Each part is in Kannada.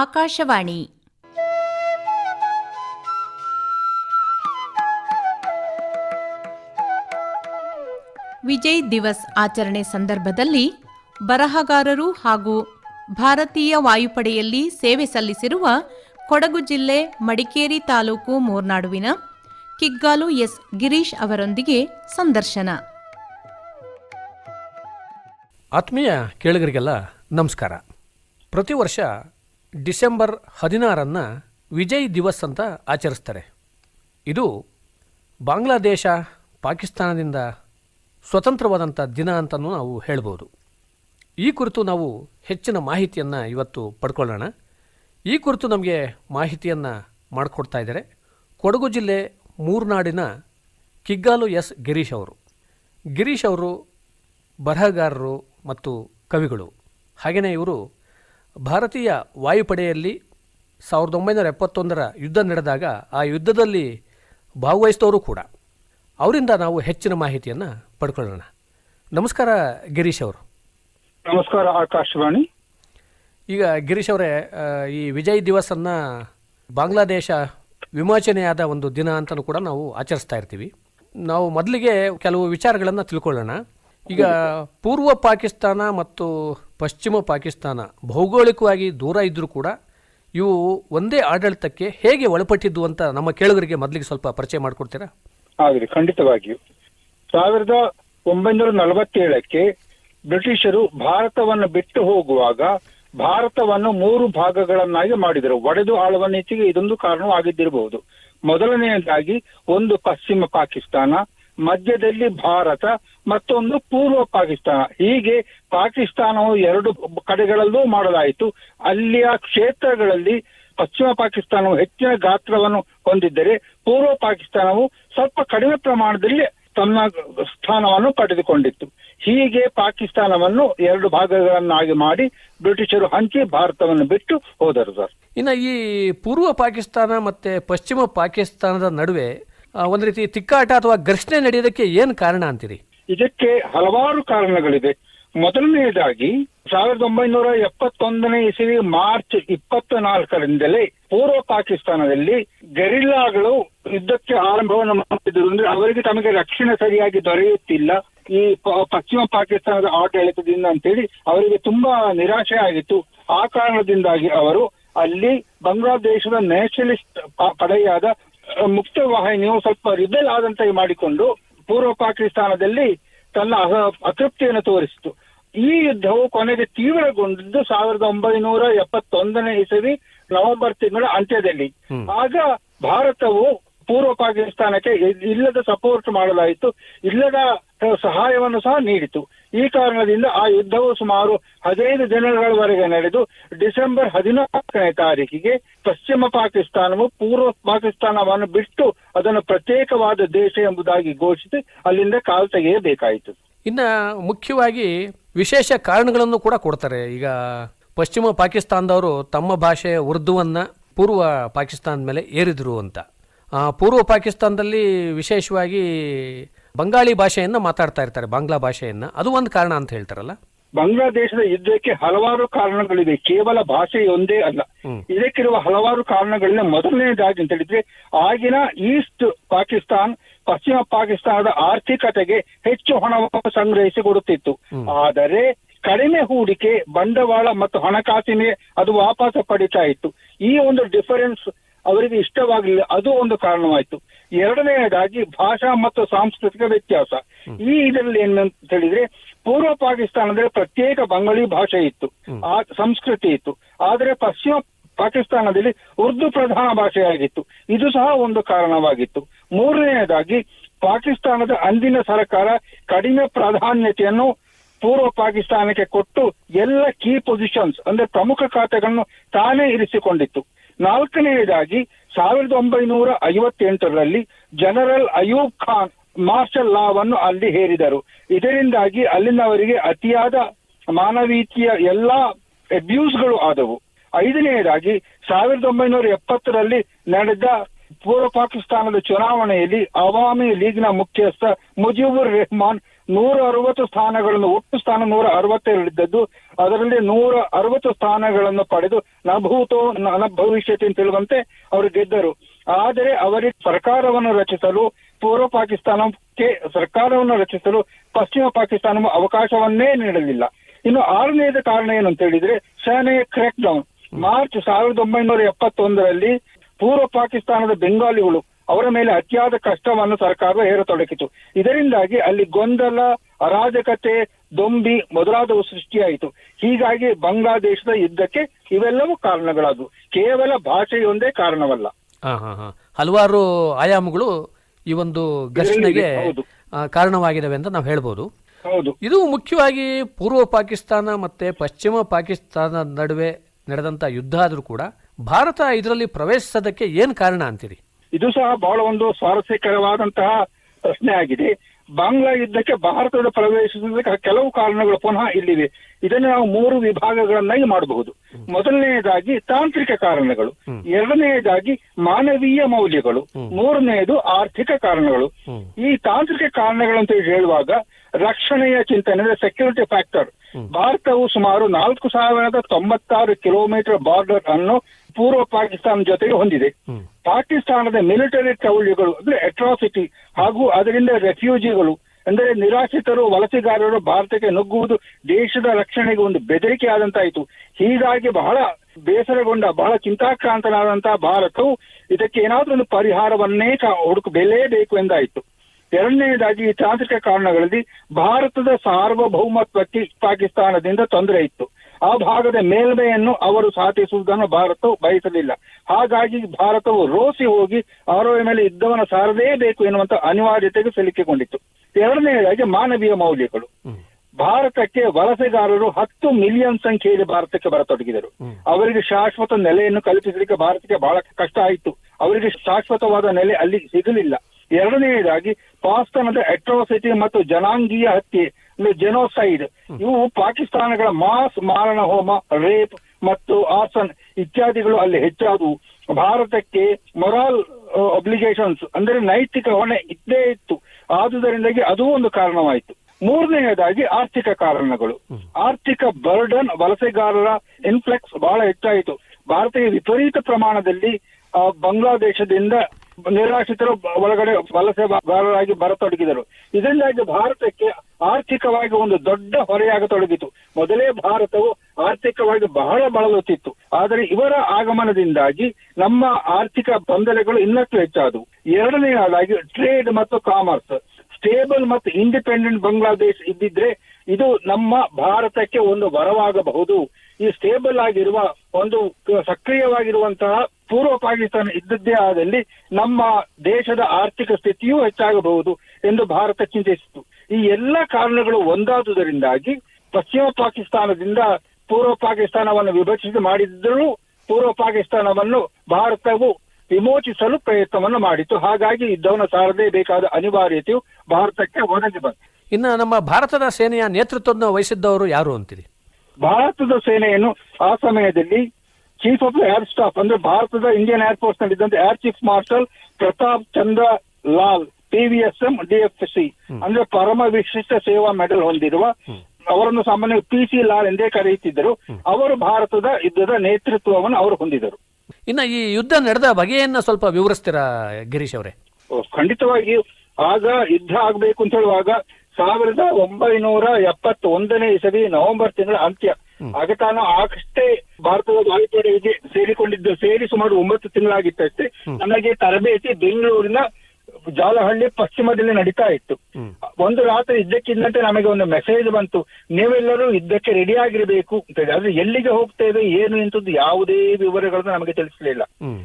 ಆಕಾಶವಾಣಿ. ವಿಜಯ್ ದಿವಸ್ ಆಚರಣೆ ಸಂದರ್ಭದಲ್ಲಿ ಬರಹಗಾರರು ಹಾಗೂ ಭಾರತೀಯ ವಾಯುಪಡೆಯಲ್ಲಿ ಸೇವೆ ಸಲ್ಲಿಸಿರುವ ಕೊಡಗು ಜಿಲ್ಲೆ ಮಡಿಕೇರಿ ತಾಲೂಕು ಮೂರ್ನಾಡುವಿನ ಕಿಗ್ಗಾಲು ಎಸ್ ಗಿರೀಶ್ ಅವರೊಂದಿಗೆ ಸಂದರ್ಶನ. ಆತ್ಮೀಯ ಕೇಳುಗರಿಗೆಲ್ಲ ನಮಸ್ಕಾರ. ಪ್ರತಿ ವರ್ಷ ಡಿಸೆಂಬರ್ ಹದಿನಾರನ್ನು ವಿಜಯ್ ದಿವಸ್ ಅಂತ ಆಚರಿಸ್ತಾರೆ. ಇದು ಬಾಂಗ್ಲಾದೇಶ ಪಾಕಿಸ್ತಾನದಿಂದ ಸ್ವತಂತ್ರವಾದಂಥ ದಿನ ಅಂತಲೂ ನಾವು ಹೇಳ್ಬೋದು. ಈ ಕುರಿತು ನಾವು ಹೆಚ್ಚಿನ ಮಾಹಿತಿಯನ್ನು ಇವತ್ತು ಪಡ್ಕೊಳ್ಳೋಣ. ಈ ಕುರಿತು ನಮಗೆ ಮಾಹಿತಿಯನ್ನು ಮಾಡಿಕೊಡ್ತಾ ಇದ್ದಾರೆ. ಕೊಡಗು ಜಿಲ್ಲೆ ಮೂರ್ನಾಡಿನ ಕಿಗ್ಗಾಲು ಎಸ್ ಗಿರೀಶ್ ಅವರು. ಗಿರೀಶ್ ಅವರು ಬರಹಗಾರರು ಮತ್ತು ಕವಿಗಳು. ಹಾಗೆಯೇ ಇವರು ಭಾರತೀಯ ವಾಯುಪಡೆಯಲ್ಲಿ ಸಾವಿರದ ಒಂಬೈನೂರ ಎಪ್ಪತ್ತೊಂದರ ಯುದ್ಧ ನಡೆದಾಗ ಆ ಯುದ್ಧದಲ್ಲಿ ಭಾಗವಹಿಸಿದವರು ಕೂಡ. ಅವರಿಂದ ನಾವು ಹೆಚ್ಚಿನ ಮಾಹಿತಿಯನ್ನು ಪಡ್ಕೊಳ್ಳೋಣ. ನಮಸ್ಕಾರ ಗಿರೀಶ್ ಅವರು. ನಮಸ್ಕಾರ ಆಕಾಶವಾಣಿ. ಈಗ ಗಿರೀಶ್ ಅವರೇ ಈ ವಿಜಯ್ ದಿವಸನ್ನು ಬಾಂಗ್ಲಾದೇಶ ವಿಮೋಚನೆಯಾದ ಒಂದು ದಿನ ಅಂತಲೂ ಕೂಡ ನಾವು ಆಚರಿಸ್ತಾ ಇರ್ತೀವಿ. ನಾವು ಮೊದಲಿಗೆ ಕೆಲವು ವಿಚಾರಗಳನ್ನು ತಿಳ್ಕೊಳ್ಳೋಣ. ಈಗ ಪೂರ್ವ ಪಾಕಿಸ್ತಾನ ಮತ್ತು ಪಶ್ಚಿಮ ಪಾಕಿಸ್ತಾನ ಭೌಗೋಳಿಕವಾಗಿ ದೂರ ಇದ್ದರೂ ಕೂಡ ಇವು ಒಂದೇ ಆಡಳಿತಕ್ಕೆ ಹೇಗೆ ಒಳಪಟ್ಟಿದ್ದು ಅಂತ ನಮ್ಮ ಕೇಳುಗರಿಗೆ ಮೊದಲಿಗೆ ಸ್ವಲ್ಪ ಪರಿಚಯ ಮಾಡಿಕೊಡ್ತೀರಾ? ಆಗಲಿ ಖಂಡಿತವಾಗಿಯೂ. ಸಾವಿರದ ಒಂಬೈನೂರ ನಲವತ್ತೇಳಕ್ಕೆ ಬ್ರಿಟಿಷರು ಭಾರತವನ್ನು ಬಿಟ್ಟು ಹೋಗುವಾಗ ಭಾರತವನ್ನು ಮೂರು ಭಾಗಗಳನ್ನಾಗಿ ಮಾಡಿದರು. ಒಡೆದು ಆಳುವ ನೀತಿಗೆ ಇದೊಂದು ಕಾರಣವಾಗಿದ್ದಿರಬಹುದು ಮೊದಲನೆಯದಾಗಿ ಒಂದು ಪಶ್ಚಿಮ ಪಾಕಿಸ್ತಾನ, ಮಧ್ಯದಲ್ಲಿ ಭಾರತ ಮತ್ತೊಂದು ಪೂರ್ವ ಪಾಕಿಸ್ತಾನ. ಹೀಗೆ ಪಾಕಿಸ್ತಾನವು ಎರಡು ಕಡೆಗಳಲ್ಲೂ ಮಾಡಲಾಯಿತು. ಅಲ್ಲಿಯ ಕ್ಷೇತ್ರಗಳಲ್ಲಿ ಪಶ್ಚಿಮ ಪಾಕಿಸ್ತಾನವು ಹೆಚ್ಚಿನ ಗಾತ್ರವನ್ನು ಹೊಂದಿದ್ದರೆ ಪೂರ್ವ ಪಾಕಿಸ್ತಾನವು ಸ್ವಲ್ಪ ಕಡಿಮೆ ಪ್ರಮಾಣದಲ್ಲಿ ತನ್ನ ಸ್ಥಾನವನ್ನು ಪಡೆದುಕೊಂಡಿತ್ತು. ಹೀಗೆ ಪಾಕಿಸ್ತಾನವನ್ನು ಎರಡು ಭಾಗಗಳನ್ನಾಗಿ ಮಾಡಿ ಬ್ರಿಟಿಷರು ಹಂಚಿ ಭಾರತವನ್ನು ಬಿಟ್ಟು ಹೋದರು ಸರ್. ಇನ್ನು ಈ ಪೂರ್ವ ಪಾಕಿಸ್ತಾನ ಮತ್ತೆ ಪಶ್ಚಿಮ ಪಾಕಿಸ್ತಾನದ ನಡುವೆ ಒಂದು ರೀತಿ ತಿಕ್ಕಾಟ ಅಥವಾ ಘರ್ಷಣೆ ನಡೆಯೋದಕ್ಕೆ ಏನು ಕಾರಣ ಅಂತೀರಿ? ಇದಕ್ಕೆ ಹಲವಾರು ಕಾರಣಗಳಿದೆ. ಮೊದಲನೆಯದಾಗಿ, ಸಾವಿರದ ಒಂಬೈನೂರ ಎಪ್ಪತ್ತೊಂದನೇ ಇಸವಿ ಮಾರ್ಚ್ ಇಪ್ಪತ್ತ ನಾಲ್ಕರಿಂದಲೇ ಪೂರ್ವ ಪಾಕಿಸ್ತಾನದಲ್ಲಿ ಗೆರಿಲ್ಲಾಗಳು ಯುದ್ಧಕ್ಕೆ ಆರಂಭವನ್ನು ಮಾಡುತ್ತಿದ್ದರು ಅಂದ್ರೆ ಅವರಿಗೆ ತಮಗೆ ರಕ್ಷಣೆ ಸರಿಯಾಗಿ ದೊರೆಯುತ್ತಿಲ್ಲ. ಈ ಪಶ್ಚಿಮ ಪಾಕಿಸ್ತಾನದ ಆಡಳಿತದಿಂದ ಅಂತೇಳಿ ಅವರಿಗೆ ತುಂಬಾ ನಿರಾಶೆ ಆಗಿತ್ತು. ಆ ಕಾರಣದಿಂದಾಗಿ ಅವರು ಅಲ್ಲಿ ಬಾಂಗ್ಲಾದೇಶದ ನ್ಯಾಷನಲಿಸ್ಟ್ ಪಡೆಯಾದ ಮುಕ್ತ ವಾಹಿನಿಯು ಸ್ವಲ್ಪ ರಿಬೆಲ್ ಆದಂತೆ ಮಾಡಿಕೊಂಡು ಪೂರ್ವ ಪಾಕಿಸ್ತಾನದಲ್ಲಿ ತನ್ನ ಅತೃಪ್ತಿಯನ್ನು ತೋರಿಸಿತು. ಈ ಯುದ್ಧವು ಕೊನೆಗೆ ತೀವ್ರಗೊಂಡಿದ್ದು ಸಾವಿರದ ಒಂಬೈನೂರ ಎಪ್ಪತ್ತೊಂದನೇ ಇಸವಿ ನವೆಂಬರ್ ತಿಂಗಳ ಅಂತ್ಯದಲ್ಲಿ. ಆಗ ಭಾರತವು ಪೂರ್ವ ಪಾಕಿಸ್ತಾನಕ್ಕೆ ಇಲ್ಲದ ಸಪೋರ್ಟ್ ಮಾಡಲಾಯಿತು. ಇಲ್ಲದ ಸಹಾಯವನ್ನು ಸಹ ನೀಡಿತು. ಈ ಕಾರಣದಿಂದ ಆ ಯುದ್ಧವು ಸುಮಾರು ಹದಿನೈದು ದಿನಗಳವರೆಗೆ ನಡೆದು ಡಿಸೆಂಬರ್ ಹದಿನಾಲ್ಕನೇ ತಾರೀಕಿಗೆ ಪಶ್ಚಿಮ ಪಾಕಿಸ್ತಾನವು ಪೂರ್ವ ಪಾಕಿಸ್ತಾನವನ್ನು ಬಿಟ್ಟು ಅದನ್ನು ಪ್ರತ್ಯೇಕವಾದ ದೇಶ ಎಂಬುದಾಗಿ ಘೋಷಿಸಿ ಅಲ್ಲಿಂದ ಕಾಲು ತೆಗೆಯಬೇಕಾಯಿತು. ಇನ್ನು ಮುಖ್ಯವಾಗಿ ವಿಶೇಷ ಕಾರಣಗಳನ್ನು ಕೂಡ ಕೊಡ್ತಾರೆ. ಈಗ ಪಶ್ಚಿಮ ಪಾಕಿಸ್ತಾನದವರು ತಮ್ಮ ಭಾಷೆ ಉರ್ದುವನ್ನ ಪೂರ್ವ ಪಾಕಿಸ್ತಾನದ ಮೇಲೆ ಏರಿದ್ರು ಅಂತ. ಪೂರ್ವ ಪಾಕಿಸ್ತಾನದಲ್ಲಿ ವಿಶೇಷವಾಗಿ ಬಂಗಾಳಿ ಭಾಷೆಯನ್ನು ಮಾತಾಡ್ತಾ ಇರ್ತಾರೆ ಬಾಂಗ್ಲಾ ಭಾಷೆಯನ್ನ. ಅದು ಒಂದು ಕಾರಣ ಅಂತ ಹೇಳ್ತಾರಲ್ಲ? ಬಾಂಗ್ಲಾದೇಶದ ಯುದ್ಧಕ್ಕೆ ಹಲವಾರು ಕಾರಣಗಳಿವೆ. ಕೇವಲ ಭಾಷೆ ಒಂದೇ ಅಲ್ಲ. ಇದಕ್ಕಿರುವ ಹಲವಾರು ಕಾರಣಗಳಿಂದ ಮೊದಲನೇದಾಗಿ ಅಂತ ಹೇಳಿದ್ರೆ ಆಗಿನ ಈಸ್ಟ್ ಪಾಕಿಸ್ತಾನ್ ಪಶ್ಚಿಮ ಪಾಕಿಸ್ತಾನದ ಆರ್ಥಿಕತೆಗೆ ಹೆಚ್ಚು ಹಣವನ್ನು ಸಂಗ್ರಹಿಸಿ ಕೊಡುತ್ತಿತ್ತು. ಆದರೆ ಕಡಿಮೆ ಹೂಡಿಕೆ ಬಂಡವಾಳ ಮತ್ತು ಹಣಕಾಸಿನೇ ಅದು ವಾಪಸ್ ಪಡಿತಾ ಇತ್ತು. ಈ ಒಂದು ಡಿಫರೆನ್ಸ್ ಅವರಿಗೆ ಇಷ್ಟವಾಗಲಿಲ್ಲ. ಅದು ಒಂದು ಕಾರಣವಾಯಿತು. ಎರಡನೆಯದಾಗಿ ಭಾಷಾ ಮತ್ತು ಸಾಂಸ್ಕೃತಿಕ ವ್ಯತ್ಯಾಸ. ಈ ಇದರಲ್ಲಿ ಏನಂತ ಹೇಳಿದ್ರೆ ಪೂರ್ವ ಪಾಕಿಸ್ತಾನದಲ್ಲಿ ಪ್ರತ್ಯೇಕ ಬಂಗಾಳಿ ಭಾಷೆ ಇತ್ತು. ಆ ಸಂಸ್ಕೃತಿ ಇತ್ತು. ಆದರೆ ಪಶ್ಚಿಮ ಪಾಕಿಸ್ತಾನದಲ್ಲಿ ಉರ್ದು ಪ್ರಧಾನ ಭಾಷೆಯಾಗಿತ್ತು. ಇದು ಸಹ ಒಂದು ಕಾರಣವಾಗಿತ್ತು. ಮೂರನೆಯದಾಗಿ ಪಾಕಿಸ್ತಾನದ ಅಂದಿನ ಸರ್ಕಾರ ಕಡಿಮೆ ಪ್ರಾಧಾನ್ಯತೆಯನ್ನು ಪೂರ್ವ ಪಾಕಿಸ್ತಾನಕ್ಕೆ ಕೊಟ್ಟು ಎಲ್ಲ ಕೀ ಪೊಸಿಷನ್ಸ್ ಅಂದ್ರೆ ಪ್ರಮುಖ ಖಾತೆಗಳನ್ನು ತಾನೇ ಇರಿಸಿಕೊಂಡಿತ್ತು. ನಾಲ್ಕನೆಯದಾಗಿ ಸಾವಿರದ ಒಂಬೈನೂರ ಐವತ್ತೆಂಟರಲ್ಲಿ ಜನರಲ್ ಅಯೂಬ್ ಖಾನ್ ಮಾರ್ಷಲ್ ಲಾವನ್ನು ಅಲ್ಲಿ ಹೇರಿದರು. ಇದರಿಂದಾಗಿ ಅಲ್ಲಿನವರಿಗೆ ಅತಿಯಾದ ಮಾನವೀಯತೆಯ ಎಲ್ಲಾ ಅಬ್ಯೂಸ್ಗಳು ಆದವು. ಐದನೆಯದಾಗಿ ಸಾವಿರದ ಒಂಬೈನೂರ ಎಪ್ಪತ್ತರಲ್ಲಿ ನಡೆದ ಪೂರ್ವ ಪಾಕಿಸ್ತಾನದ ಚುನಾವಣೆಯಲ್ಲಿ ಅವಾಮಿ ಲೀಗ್ನ ಮುಖ್ಯಸ್ಥ ಮುಜಿಬುರ್ ರೆಹಮಾನ್ ನೂರ ಅರವತ್ತು ಸ್ಥಾನಗಳನ್ನು, ಒಟ್ಟು ಸ್ಥಾನ ನೂರ ಅರವತ್ತೆರಡಿದ್ದದ್ದು ಅದರಲ್ಲಿ ನೂರ ಅರವತ್ತು ಸ್ಥಾನಗಳನ್ನು ಪಡೆದು ನಭೂತೋ ಅನಭವಿಷ್ಯತೆ ಭವಿಷ್ಯತಿ ಅಂತ ಹೇಳುವಂತೆ ಅವರು ಗೆದ್ದರು. ಆದರೆ ಅವರಿಗೆ ಸರ್ಕಾರವನ್ನು ರಚಿಸಲು, ಪೂರ್ವ ಪಾಕಿಸ್ತಾನಕ್ಕೆ ಸರ್ಕಾರವನ್ನು ರಚಿಸಲು ಪಶ್ಚಿಮ ಪಾಕಿಸ್ತಾನ ಅವಕಾಶವನ್ನೇ ನೀಡಲಿಲ್ಲ. ಇನ್ನು ಆರನೇದ ಕಾರಣ ಏನು ಅಂತ ಹೇಳಿದ್ರೆ ಸೇನೆಯ ಕ್ರ್ಯಾಕ್ ಡೌನ್ ಮಾರ್ಚ್ ಸಾವಿರದ ಒಂಬೈನೂರ ಎಪ್ಪತ್ತೊಂದರಲ್ಲಿ ಪೂರ್ವ ಪಾಕಿಸ್ತಾನದ ಬೆಂಗಾಲಿಗಳು ಅವರ ಮೇಲೆ ಅತಿಯಾದ ಕಷ್ಟವನ್ನು ಸರ್ಕಾರ ಹೇರತೊಡಕಿತು ಇದರಿಂದಾಗಿ ಅಲ್ಲಿ ಗೊಂದಲ ಅರಾಜಕತೆ ದೊಂಬಿ ಮೊದಲಾದವು ಸೃಷ್ಟಿಯಾಯಿತು. ಹೀಗಾಗಿ ಬಾಂಗ್ಲಾದೇಶದ ಯುದ್ಧಕ್ಕೆ ಇವೆಲ್ಲವೂ ಕಾರಣಗಳಾದವು. ಕೇವಲ ಭಾಷೆಯೊಂದೇ ಕಾರಣವಲ್ಲ. ಹಲವಾರು ಆಯಾಮಗಳು ಈ ಒಂದು ಘರ್ಷಣೆಗೆ ಕಾರಣವಾಗಿದ್ದಾವೆ ಅಂತ ನಾವು ಹೇಳ್ಬೋದು. ಹೌದು. ಇದು ಮುಖ್ಯವಾಗಿ ಪೂರ್ವ ಪಾಕಿಸ್ತಾನ ಮತ್ತೆ ಪಶ್ಚಿಮ ಪಾಕಿಸ್ತಾನ ನಡುವೆ ನಡೆದಂತ ಯುದ್ಧ ಆದರೂ ಕೂಡ ಭಾರತ ಇದರಲ್ಲಿ ಪ್ರವೇಶಿಸೋದಕ್ಕೆ ಏನ್ ಕಾರಣ ಅಂತೀರಿ? ಇದು ಸಹ ಬಹಳ ಒಂದು ಸ್ವಾರಸ್ಯಕರವಾದಂತಹ ಪ್ರಶ್ನೆ ಆಗಿದೆ. ಬಾಂಗ್ಲಾ ಯುದ್ಧಕ್ಕೆ ಭಾರತದ ಪ್ರವೇಶಿಸಿದ ಕೆಲವು ಕಾರಣಗಳು ಪುನಃ ಇಲ್ಲಿವೆ. ಇದನ್ನು ನಾವು ಮೂರು ವಿಭಾಗಗಳನ್ನಾಗಿ ಮಾಡಬಹುದು. ಮೊದಲನೆಯದಾಗಿ ತಾಂತ್ರಿಕ ಕಾರಣಗಳು. ಎರಡನೆಯದಾಗಿ ಮಾನವೀಯ ಮೌಲ್ಯಗಳು. ಮೂರನೆಯದು ಆರ್ಥಿಕ ಕಾರಣಗಳು. ಈ ತಾಂತ್ರಿಕ ಕಾರಣಗಳಂತ ಹೇಳುವಾಗ ರಕ್ಷಣೆಯ ಚಿಂತನೆ ಸೆಕ್ಯೂರಿಟಿ ಫ್ಯಾಕ್ಟರ್ ಭಾರತವು ಸುಮಾರು ನಾಲ್ಕು ಸಾವಿರದ ತೊಂಬತ್ತಾರು ಕಿಲೋಮೀಟರ್ ಬಾರ್ಡರ್ ಅನ್ನು ಪೂರ್ವ ಪಾಕಿಸ್ತಾನ ಜೊತೆಗೆ ಹೊಂದಿದೆ. ಪಾಕಿಸ್ತಾನದ ಮಿಲಿಟರಿ ಚೌಳ್ಯಗಳು ಅಂದ್ರೆ ಅಟ್ರಾಸಿಟಿ ಹಾಗೂ ಅದರಿಂದ ರೆಫ್ಯೂಜಿಗಳು ಅಂದರೆ ನಿರಾಶ್ರಿತರು, ವಲಸೆಗಾರರು ಭಾರತಕ್ಕೆ ನುಗ್ಗುವುದು ದೇಶದ ರಕ್ಷಣೆಗೆ ಒಂದು ಬೆದರಿಕೆ ಆದಂತಾಯಿತು. ಹೀಗಾಗಿ ಬಹಳ ಬೇಸರಗೊಂಡ, ಬಹಳ ಚಿಂತಾಕ್ರಾಂತನಾದಂತಹ ಭಾರತವು ಇದಕ್ಕೆ ಏನಾದರೂ ಒಂದು ಪರಿಹಾರವನ್ನೇ ಹುಡುಕಬೇಲೇಬೇಕು ಎಂದಾಯಿತು. ಎರಡನೆಯದಾಗಿ ಈ ತಾಂತ್ರಿಕ ಕಾರಣಗಳಲ್ಲಿ ಭಾರತದ ಸಾರ್ವಭೌಮತ್ವಕ್ಕೆ ಪಾಕಿಸ್ತಾನದಿಂದ ತೊಂದರೆ ಇತ್ತು. ಆ ಭಾಗದ ಮೇಲ್ಮೆಯನ್ನು ಅವರು ಸಾಧಿಸುವುದನ್ನು ಭಾರತವು ಬಯಸಲಿಲ್ಲ. ಹಾಗಾಗಿ ಭಾರತವು ರೋಸಿ ಹೋಗಿ ಆರೋಗ್ಯ ಮೇಲೆ ಯುದ್ಧವನ್ನು ಸಾರಲೇಬೇಕು ಎನ್ನುವಂತ ಅನಿವಾರ್ಯತೆಗೆ ಸಿಲುಕಿಕೊಂಡಿತ್ತು. ಎರಡನೆಯದಾಗಿ ಮಾನವೀಯ ಮೌಲ್ಯಗಳು. ಭಾರತಕ್ಕೆ ವಲಸೆಗಾರರು ಹತ್ತು ಮಿಲಿಯನ್ ಸಂಖ್ಯೆಯಲ್ಲಿ ಭಾರತಕ್ಕೆ ಬರತೊಡಗಿದರು. ಅವರಿಗೆ ಶಾಶ್ವತ ನೆಲೆಯನ್ನು ಕಲ್ಪಿಸಲಿಕ್ಕೆ ಭಾರತಕ್ಕೆ ಬಹಳ ಕಷ್ಟ ಆಯಿತು. ಅವರಿಗೆ ಶಾಶ್ವತವಾದ ನೆಲೆ ಅಲ್ಲಿ ಸಿಗಲಿಲ್ಲ. ಎರಡನೆಯದಾಗಿ ಪಾಸ್ತನದ ಅಟ್ರಾಸಿಟಿ ಮತ್ತು ಜನಾಂಗೀಯ ಹತ್ಯೆ ಜೆನೋಸೈಡ್ ಇವು ಪಾಕಿಸ್ತಾನಗಳ ಮಾಸ್ ಮಾರಣ ಹೋಮ ರೇಪ್ ಮತ್ತು ಆಸನ್ ಇತ್ಯಾದಿಗಳು ಅಲ್ಲಿ ಹೆಚ್ಚಾದವು. ಭಾರತಕ್ಕೆ ಮೊರಾಲ್ ಅಬ್ಲಿಗೇಷನ್ಸ್ ಅಂದ್ರೆ ನೈತಿಕ ಹೊಣೆ ಇದ್ದೇ ಇತ್ತು. ಆದುದರಿಂದಾಗಿ ಅದು ಒಂದು ಕಾರಣವಾಯಿತು. ಮೂರನೆಯದಾಗಿ ಆರ್ಥಿಕ ಕಾರಣಗಳು. ಆರ್ಥಿಕ ಬರ್ಡನ್ ವಲಸೆಗಾರರ ಇನ್ಫ್ಲೆಕ್ಸ್ ಬಹಳ ಹೆಚ್ಚಾಯಿತು. ಭಾರತಕ್ಕೆ ವಿಪರೀತ ಪ್ರಮಾಣದಲ್ಲಿ ಬಾಂಗ್ಲಾದೇಶದಿಂದ ನಿರಾಶ್ರಿತರು ಒಳಗಡೆ ವಲಸೆ ಬಾರರಾಗಿ ಬರತೊಡಗಿದರು. ಇದರಿಂದಾಗಿ ಭಾರತಕ್ಕೆ ಆರ್ಥಿಕವಾಗಿ ಒಂದು ದೊಡ್ಡ ಹೊರೆಯಾಗತೊಡಗಿತು ಮೊದಲೇ ಭಾರತವು ಆರ್ಥಿಕವಾಗಿ ಬಹಳ ಬಳಲುತ್ತಿತ್ತು. ಆದರೆ ಇವರ ಆಗಮನದಿಂದಾಗಿ ನಮ್ಮ ಆರ್ಥಿಕ ತೊಂದರೆಗಳು ಇನ್ನಷ್ಟು ಹೆಚ್ಚಾದವು. ಎರಡನೆಯದಾಗಿ ಟ್ರೇಡ್ ಮತ್ತು ಕಾಮರ್ಸ್ ಸ್ಟೇಬಲ್ ಮತ್ತು ಇಂಡಿಪೆಂಡೆಂಟ್ ಬಾಂಗ್ಲಾದೇಶ್ ಇದ್ದಿದ್ರೆ ಇದು ನಮ್ಮ ಭಾರತಕ್ಕೆ ಒಂದು ವರವಾಗಬಹುದು. ಈ ಸ್ಟೇಬಲ್ ಆಗಿರುವ ಒಂದು ಸಕ್ರಿಯವಾಗಿರುವಂತಹ ಪೂರ್ವ ಪಾಕಿಸ್ತಾನ ಇದ್ದದ್ದೇ ಆದಲ್ಲಿ ನಮ್ಮ ದೇಶದ ಆರ್ಥಿಕ ಸ್ಥಿತಿಯೂ ಹೆಚ್ಚಾಗಬಹುದು ಎಂದು ಭಾರತ ಚಿಂತಿಸಿತು. ಈ ಎಲ್ಲ ಕಾರಣಗಳು ಒಂದಾದುದರಿಂದಾಗಿ ಪಶ್ಚಿಮ ಪಾಕಿಸ್ತಾನದಿಂದ ಪೂರ್ವ ಪಾಕಿಸ್ತಾನವನ್ನು ವಿಭಜಿಸಿ ಮಾಡಿದ್ದರೂ ಪೂರ್ವ ಪಾಕಿಸ್ತಾನವನ್ನು ಭಾರತವು ವಿಮೋಚಿಸಲು ಪ್ರಯತ್ನವನ್ನು ಮಾಡಿತು. ಹಾಗಾಗಿ ಯುದ್ಧವನ್ನು ಸಾರಲೇಬೇಕಾದ ಅನಿವಾರ್ಯತೆಯು ಭಾರತಕ್ಕೆ ಒದಗಿ ಬಂತು. ಇನ್ನು ನಮ್ಮ ಭಾರತದ ಸೇನೆಯ ನೇತೃತ್ವವನ್ನು ವಹಿಸಿದ್ದವರು ಯಾರು ಅಂತೀರಿ? ಭಾರತದ ಸೇನೆಯನ್ನು ಆ ಸಮಯದಲ್ಲಿ ಚೀಫ್ ಆಫ್ ಏರ್ ಸ್ಟಾಫ್ ಅಂದ್ರೆ ಭಾರತದ Indian air force ನಲ್ಲಿದ್ದಂತೆ air chief marshal Pratap Chandra Lal PVSM DFC ಅಂದ್ರೆ ಪರಮ ವಿಶಿಷ್ಟ ಸೇವಾ ಮೆಡಲ್ ಹೊಂದಿರುವ ಅವರನ್ನು ಸಾಮಾನ್ಯ ಪಿ ಸಿ ಲಾಲ್ ಎಂದೇ ಕರೆಯುತ್ತಿದ್ದರು. ಅವರು ಭಾರತದ ಯುದ್ಧದ ನೇತೃತ್ವವನ್ನು ಅವರು ಹೊಂದಿದರು ಇನ್ನ ಈ ಯುದ್ಧ ನಡೆದ ಬಗೆಯನ್ನ ಸ್ವಲ್ಪ ವಿವರಿಸ್ತೀರಾ ಗಿರೀಶ್ ಅವರೇ? ಖಂಡಿತವಾಗಿ ಆಗ ಯುದ್ಧ ಆಗ್ಬೇಕು ಅಂತ ಹೇಳುವಾಗ ಸಾವಿರದ ಒಂಬೈನೂರ ಎಪ್ಪತ್ತ ಒಂದನೇ ಇಸವಿ ನವೆಂಬರ್ ತಿಂಗಳ ಅಂತ್ಯ ಆಗ ತಾನು ಆಗಷ್ಟೇ ಭಾರತದ ವಾಯುಪಡೆಗೆ ಸೇರಿಕೊಂಡಿದ್ದು ಸೇರಿ ಸುಮಾರು ಒಂಬತ್ತು ತಿಂಗಳಾಗಿತ್ತಷ್ಟೇ. ನನಗೆ ತರಬೇತಿ ಬೆಂಗಳೂರಿನ ಜಾಲಹಳ್ಳಿ ಪಶ್ಚಿಮದಲ್ಲಿ ನಡೀತಾ ಇತ್ತು. ಒಂದು ರಾತ್ರಿ ಇದ್ದಕ್ಕಿದ್ದಂತೆ ನಮಗೆ ಒಂದು ಮೆಸೇಜ್ ಬಂತು. ನೀವೆಲ್ಲರೂ ಯುದ್ಧಕ್ಕೆ ರೆಡಿ ಆಗಿರಬೇಕು ಅಂತ ಹೇಳಿ. ಆದ್ರೆ ಎಲ್ಲಿಗೆ ಹೋಗ್ತೇವೆ ಏನು ಎಂತದ್ದು ಯಾವುದೇ ವಿವರಗಳನ್ನು ನಮಗೆ ತಿಳಿಸಲಿಲ್ಲ.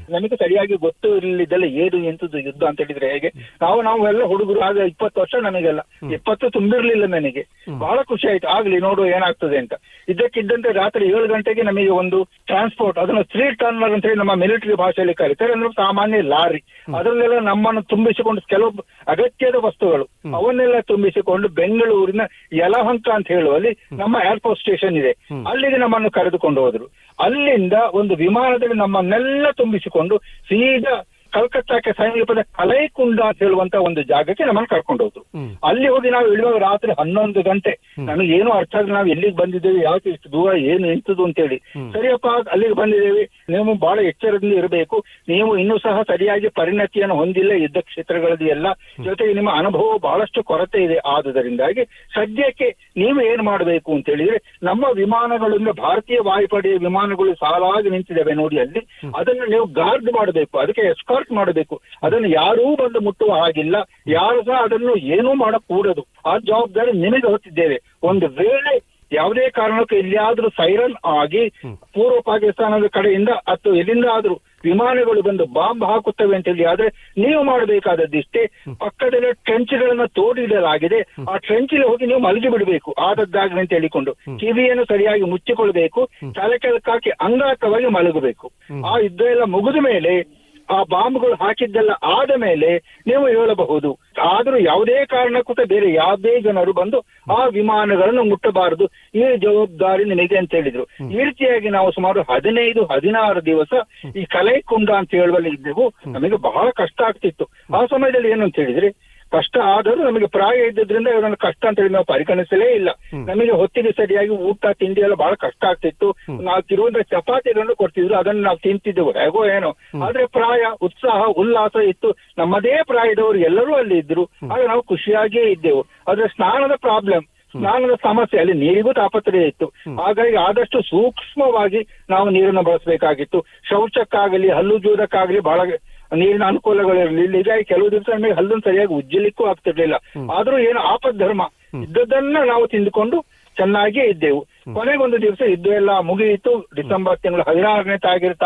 ನಮಗೆ ಸರಿಯಾಗಿ ಗೊತ್ತು ಇರಲಿದ್ದಲ್ಲ ಏನು ಎಂತದ್ದು ಯುದ್ಧ ಅಂತ ಹೇಳಿದ್ರೆ ಹೇಗೆ. ನಾವು ನಾವು ಎಲ್ಲ ಹುಡುಗರು ಆಗ ಇಪ್ಪತ್ತು ವರ್ಷ ನಮಗೆಲ್ಲ. ಇಪ್ಪತ್ತು ತುಂಬಿರ್ಲಿಲ್ಲ ನನಗೆ. ಬಹಳ ಖುಷಿ ಆಯ್ತು. ಆಗ್ಲಿ ನೋಡು ಏನಾಗ್ತದೆ ಅಂತ. ಇದ್ದಕ್ಕಿದ್ದಂತೆ ರಾತ್ರಿ ಏಳು ಗಂಟೆಗೆ ನಮಗೆ ಒಂದು ಟ್ರಾನ್ಸ್ಪೋರ್ಟ್ ಅದನ್ನು ತ್ರೀ ಟರ್ನರ್ ಅಂತ ಹೇಳಿ ನಮ್ಮ ಮಿಲಿಟರಿ ಭಾಷೆಯಲ್ಲಿ ಕರೀತಾರೆ. ಅಂದ್ರೆ ಸಾಮಾನ್ಯ ಲಾರಿ. ಅದರಲ್ಲೆಲ್ಲ ನಮ್ಮನ್ನು ತುಂಬಿಸಿಕೊಂಡು ಕೆಲವು ಅಗತ್ಯದ ವಸ್ತುಗಳು ಅವನ್ನೆಲ್ಲ ತುಂಬಿಸಿಕೊಂಡು ಬೆಂಗಳೂರಿನ ಯಲಹಂಕ ಅಂತ ಹೇಳುವಲ್ಲಿ ನಮ್ಮ ಏರ್ಪೋರ್ಟ್ ಸ್ಟೇಷನ್ ಇದೆ. ಅಲ್ಲಿಗೆ ನಮ್ಮನ್ನು ಕರೆದುಕೊಂಡು ಹೋದ್ರು. ಅಲ್ಲಿಂದ ಒಂದು ವಿಮಾನದಲ್ಲಿ ನಮ್ಮನ್ನೆಲ್ಲ ತುಂಬಿಸಿಕೊಂಡು ಸೀದಾ ಕಲ್ಕತ್ತಾಕ್ಕೆ ಸಮೀಪದ ಕಲೈಕುಂಡ ಅಂತ ಹೇಳುವಂತ ಒಂದು ಜಾಗಕ್ಕೆ ನಮ್ಮನ್ನು ಕರ್ಕೊಂಡು ಹೋದ್ರು. ಅಲ್ಲಿ ಹೋಗಿ ನಾವು ಇಳುವಾಗ ರಾತ್ರಿ ಹನ್ನೊಂದು ಗಂಟೆ. ನನಗೆ ಏನು ಅರ್ಥ ಆಗಲಿ ನಾವು ಎಲ್ಲಿಗೆ ಬಂದಿದ್ದೇವೆ? ಯಾಕೆ ಇಷ್ಟು ದೂರ? ಏನು ನಿಂತದು ಅಂತೇಳಿ. ಸರಿಯಪ್ಪ ಅಲ್ಲಿಗೆ ಬಂದಿದ್ದೇವೆ. ನೀವು ಬಹಳ ಎಚ್ಚರದಿಂದ ಇರಬೇಕು. ನೀವು ಇನ್ನೂ ಸಹ ಸರಿಯಾಗಿ ಪರಿಣತಿಯನ್ನು ಹೊಂದಿಲ್ಲ. ಯುದ್ಧ ಕ್ಷೇತ್ರಗಳಲ್ಲಿ ಎಲ್ಲ. ಜೊತೆಗೆ ನಿಮ್ಮ ಅನುಭವ ಬಹಳಷ್ಟು ಕೊರತೆ ಇದೆ. ಆದುದರಿಂದಾಗಿ ಸದ್ಯಕ್ಕೆ ನೀವು ಏನ್ ಮಾಡಬೇಕು ಅಂತ ಹೇಳಿದ್ರೆ ನಮ್ಮ ವಿಮಾನಗಳಿಂದ ಭಾರತೀಯ ವಾಯುಪಡೆಯ ವಿಮಾನಗಳು ಸಾಲಾಗಿ ನಿಂತಿದ್ದಾವೆ ನೋಡಿ ಅಲ್ಲಿ. ಅದನ್ನು ನೀವು ಗಾರ್ಡ್ ಮಾಡಬೇಕು. ಅದಕ್ಕೆ ಎಸ್ಕಾರ್ಟ್ ಮಾಡಬೇಕು. ಅದನ್ನು ಯಾರೂ ಬಂದು ಮುಟ್ಟುವ ಹಾಗಿಲ್ಲ. ಯಾರು ಸಹ ಅದನ್ನು ಏನೂ ಮಾಡಕೂಡದು. ಆ ಜವಾಬ್ದಾರಿ ನಿಮಗೆ ಹೊತ್ತಿದ್ದೇವೆ. ಒಂದು ವೇಳೆ ಯಾವುದೇ ಕಾರಣಕ್ಕೂ ಎಲ್ಲಿಯಾದ್ರೂ ಸೈರನ್ ಆಗಿ ಪೂರ್ವ ಪಾಕಿಸ್ತಾನದ ಕಡೆಯಿಂದ ಅಥವಾ ಎಲ್ಲಿಂದ ಆದ್ರೂ ವಿಮಾನಗಳು ಬಂದು ಬಾಂಬ್ ಹಾಕುತ್ತವೆ ಅಂತ ಹೇಳಿ ಆದ್ರೆ ನೀವು ಮಾಡಬೇಕಾದದ್ದಿಷ್ಟೇ ಪಕ್ಕದಲ್ಲಿ ಟ್ರೆಂಚ್ಗಳನ್ನ ತೋಡಿಡಲಾಗಿದೆ. ಆ ಟ್ರೆಂಚ್ ಹೋಗಿ ನೀವು ಮಲಗಿ ಬಿಡಬೇಕು. ಆದದ್ದಾಗಲಿ ಅಂತ ಹೇಳಿಕೊಂಡು ಕಿವಿಯನ್ನು ಸರಿಯಾಗಿ ಮುಚ್ಚಿಕೊಳ್ಬೇಕು ತಲೆ ಕೆಳಕಾಕಿ ಅಂಗಾಕವಾಗಿ ಮಲಗಬೇಕು. ಆ ಯುದ್ಧ ಎಲ್ಲ ಮುಗಿದ ಮೇಲೆ ಆ ಬಾಂಬ್ಗಳು ಹಾಕಿದ್ದೆಲ್ಲ ಆದ ಮೇಲೆ ನೀವು ಹೇಳಬಹುದು. ಆದರೂ ಯಾವುದೇ ಕಾರಣಕ್ಕೂ ಬೇರೆ ಯಾವುದೇ ಜನರು ಬಂದು ಆ ವಿಮಾನಗಳನ್ನು ಮುಟ್ಟಬಾರದು. ಈ ಜವಾಬ್ದಾರಿ ನಿನಗೆ ಅಂತ ಹೇಳಿದ್ರು. ಈ ರೀತಿಯಾಗಿ ನಾವು ಸುಮಾರು ಹದಿನೈದು ಹದಿನಾರು ದಿವಸ ಈ ಕಲೈಕುಂಡ ಅಂತ ಹೇಳುವಲ್ಲಿ ಇದ್ದೆವು. ನಮಗೆ ಬಹಳ ಕಷ್ಟ ಆಗ್ತಿತ್ತು. ಆ ಸಮಯದಲ್ಲಿ ಏನು ಅಂತ ಹೇಳಿದ್ರೆ ಕಷ್ಟ ಆದರೂ ನಮಗೆ ಪ್ರಾಯ ಇದ್ದಿದ್ರಿಂದ ಇವರನ್ನು ಕಷ್ಟ ಅಂತ ಹೇಳಿ ನಾವು ಪರಿಗಣಿಸಲೇ ಇಲ್ಲ. ನಮಗೆ ಹೊತ್ತಿಗೆ ಸರಿಯಾಗಿ ಊಟ ತಿಂಡಿ ಎಲ್ಲ ಬಹಳ ಕಷ್ಟ ಆಗ್ತಿತ್ತು. ನಾವು ತಿರುವಂತ ಚಪಾತಿಗಳನ್ನು ಕೊಡ್ತಿದ್ರು ಅದನ್ನು ನಾವು ತಿಂತಿದ್ದೆವು ಹೇಗೋ ಏನೋ. ಆದ್ರೆ ಪ್ರಾಯ ಉತ್ಸಾಹ ಉಲ್ಲಾಸ ಇತ್ತು. ನಮ್ಮದೇ ಪ್ರಾಯದವರು ಎಲ್ಲರೂ ಅಲ್ಲಿ ಇದ್ರು. ಆಗ ನಾವು ಖುಷಿಯಾಗಿಯೇ ಇದ್ದೆವು. ಆದ್ರೆ ಸ್ನಾನದ ಪ್ರಾಬ್ಲಮ್ ಸ್ನಾನದ ಸಮಸ್ಯೆ ಅಲ್ಲಿ ನೀರಿಗೂ ತಾಪತ್ರಯ ಇತ್ತು. ಹಾಗಾಗಿ ಆದಷ್ಟು ಸೂಕ್ಷ್ಮವಾಗಿ ನಾವು ನೀರನ್ನು ಬಳಸಬೇಕಾಗಿತ್ತು. ಶೌಚಕ್ಕಾಗಲಿ ಹಲ್ಲು ಜೂದಕ್ಕಾಗಲಿ ಬಹಳ ನೀರಿನ ಅನುಕೂಲಗಳಿರಲಿಲ್ಲ ಹೀಗಾಗಿ ಕೆಲವು ದಿವಸ ನಮಗೆ ಹಲ್ಲನ್ನು ಸರಿಯಾಗಿ ಉಜ್ಜಲಿಕ್ಕೂ ಆಗ್ತಿರ್ಲಿಲ್ಲ. ಆದ್ರೂ ಏನು ಆಪತ್ ಧರ್ಮ ಇದ್ದದನ್ನ ನಾವು ತಿಂದುಕೊಂಡು ಚೆನ್ನಾಗಿಯೇ ಇದ್ದೆವು. ಕೊನೆಗೊಂದು ದಿವಸ ಇದ್ದು ಎಲ್ಲ ಮುಗಿಯಿತು. ಡಿಸೆಂಬರ್ ತಿಂಗಳು ಹದಿನಾರನೇ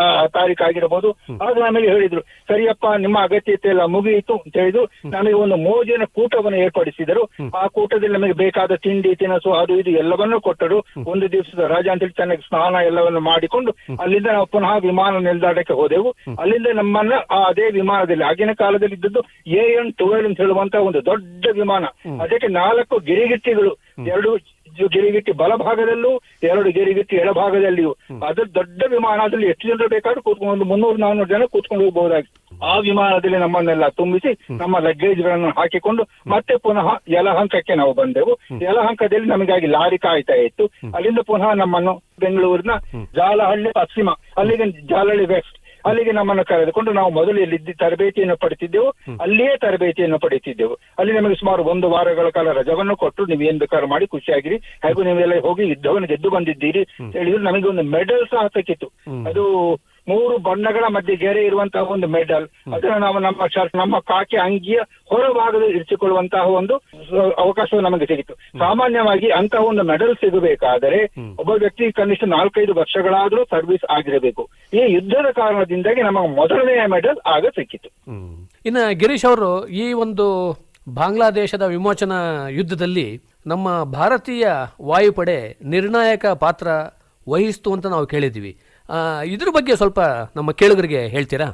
ಆ ತಾರೀಕು ಆಗಿರಬಹುದು ಆಗ ನಮಗೆ ಹೇಳಿದ್ರು ಸರಿಯಪ್ಪ ನಿಮ್ಮ ಅಗತ್ಯತೆ ಎಲ್ಲ ಮುಗಿಯಿತು ಅಂತ ಹೇಳಿದ್ರು. ನಮಗೆ ಒಂದು ಮೋಜಿನ ಕೂಟವನ್ನು ಏರ್ಪಡಿಸಿದರು. ಆ ಕೂಟದಲ್ಲಿ ನಮಗೆ ಬೇಕಾದ ತಿಂಡಿ ತಿನಸು ಅದು ಇದು ಎಲ್ಲವನ್ನೂ ಕೊಟ್ಟರು. ಒಂದು ದಿವಸದ ರಾಜ ಅಂತೇಳಿ ಚೆನ್ನಾಗಿ ಸ್ನಾನ ಎಲ್ಲವನ್ನು ಮಾಡಿಕೊಂಡು ಅಲ್ಲಿಂದ ನಾವು ಪುನಃ ವಿಮಾನ ನಿಲ್ದಾಣಕ್ಕೆ ಹೋದೆವು. ಅಲ್ಲಿಂದ ನಮ್ಮನ್ನ ಆ ಅದೇ ವಿಮಾನದಲ್ಲಿ ಆಗಿನ ಕಾಲದಲ್ಲಿ ಇದ್ದದ್ದು ಎ ಎನ್ ಟ್ವೆಲ್ ಅಂತ ಹೇಳುವಂತ ಒಂದು ದೊಡ್ಡ ವಿಮಾನ. ಅದಕ್ಕೆ ನಾಲ್ಕು ಗಿರಿಗಿಟ್ಟಿಗಳು ಎರಡು ಗಿರಿಗಿಟ್ಟಿ ಬಲಭಾಗದಲ್ಲೂ ಎರಡು ಗಿರಿಗಿಟ್ಟಿ ಎಡಭಾಗದಲ್ಲಿಯೂ ಅದು ದೊಡ್ಡ ವಿಮಾನ ಅದ್ರಲ್ಲಿ ಎಷ್ಟು ಜನರು ಬೇಕಾದ್ರೂ ಕೂತ್ಕೊಂಡು ಒಂದು ಮುನ್ನೂರು ನಾನ್ನೂರು ಜನ ಕೂತ್ಕೊಂಡು ಹೋಗಬಹುದಾಗಿ ಆ ವಿಮಾನದಲ್ಲಿ ನಮ್ಮನ್ನೆಲ್ಲ ತುಂಬಿಸಿ ನಮ್ಮ ಲಗೇಜ್ಗಳನ್ನು ಹಾಕಿಕೊಂಡು ಮತ್ತೆ ಪುನಃ ಯಲಹಂಕಕ್ಕೆ ನಾವು ಬಂದೆವು. ಯಲಹಂಕದಲ್ಲಿ ನಮಗಾಗಿ ಲಾರಿ ಕಾಯ್ತಾ ಇತ್ತು. ಅಲ್ಲಿಂದ ಪುನಃ ನಮ್ಮನ್ನು ಬೆಂಗಳೂರಿನ ಜಾಲಹಳ್ಳಿ ಪಶ್ಚಿಮ ಅಲ್ಲಿಗೆ ಜಾಲಹಳ್ಳಿ ವೆಸ್ಟ್ ಅಲ್ಲಿಗೆ ನಮ್ಮನ್ನು ಕರೆದುಕೊಂಡು ನಾವು ಮೊದಲು ಎಲ್ಲಿದ್ದ ತರಬೇತಿಯನ್ನು ಪಡಿತಿದ್ದೆವು ಅಲ್ಲಿಯೇ ತರಬೇತಿಯನ್ನು ಪಡಿತಿದ್ದೆವು ಅಲ್ಲಿ ನಮಗೆ ಸುಮಾರು ಒಂದು ವಾರಗಳ ಕಾಲ ರಜವನ್ನು ಕೊಟ್ಟು ನೀವು ಏನ್ ಬೇಕಾದ್ರೂ ಮಾಡಿ ಖುಷಿಯಾಗಿರಿ. ಹಾಗೂ ನೀವೆಲ್ಲ ಹೋಗಿ ಯುದ್ಧವನ್ನು ಗೆದ್ದು ಬಂದಿದ್ದೀರಿ. ಹೇಳಿದ್ರು ನಮಗೆ ಒಂದು ಮೆಡಲ್ ಸಹ ಸಿಕ್ಕಿತ್ತು ಅದು ಮೂರು ಬಣ್ಣಗಳ ಮಧ್ಯೆ ಗೆರೆ ಇರುವಂತಹ ಒಂದು ಮೆಡಲ್. ಅದನ್ನು ನಾವು ನಮ್ಮ ನಮ್ಮ ಕಾಕಿ ಅಂಗಿಯ ಹೊರಭಾಗದಲ್ಲಿ ಇರಿಸಿಕೊಳ್ಳುವಂತಹ ಒಂದು ಅವಕಾಶ ನಮಗೆ ಸಿಗಿತ್ತು ಸಾಮಾನ್ಯವಾಗಿ ಅಂತಹ ಒಂದು ಮೆಡಲ್ ಸಿಗಬೇಕಾದರೆ ಒಬ್ಬ ವ್ಯಕ್ತಿ ಕನಿಷ್ಠ ನಾಲ್ಕೈದು ವರ್ಷಗಳಾದರೂ ಸರ್ವಿಸ್ ಆಗಿರಬೇಕು. ಈ ಯುದ್ಧದ ಕಾರಣದಿಂದಾಗಿ ನಮಗೆ ಮೊದಲನೆಯ ಮೆಡಲ್ ಆಗ ಸಿಕ್ಕಿತು. ಹ್ಮ್. ಇನ್ನು ಗಿರೀಶ್ ಅವರು ಈ ಒಂದು ಬಾಂಗ್ಲಾದೇಶದ ವಿಮೋಚನಾ ಯುದ್ಧದಲ್ಲಿ ನಮ್ಮ ಭಾರತೀಯ ವಾಯುಪಡೆ ನಿರ್ಣಾಯಕ ಪಾತ್ರ ವಹಿಸ್ತು ಅಂತ ನಾವು ಕೇಳಿದ್ದೀವಿ. ಆ, ಇದ್ರ ಬಗ್ಗೆ ಸ್ವಲ್ಪ ನಮ್ಮ ಕೇಳುಗರಿಗೆ ಹೇಳ್ತೀರಾ?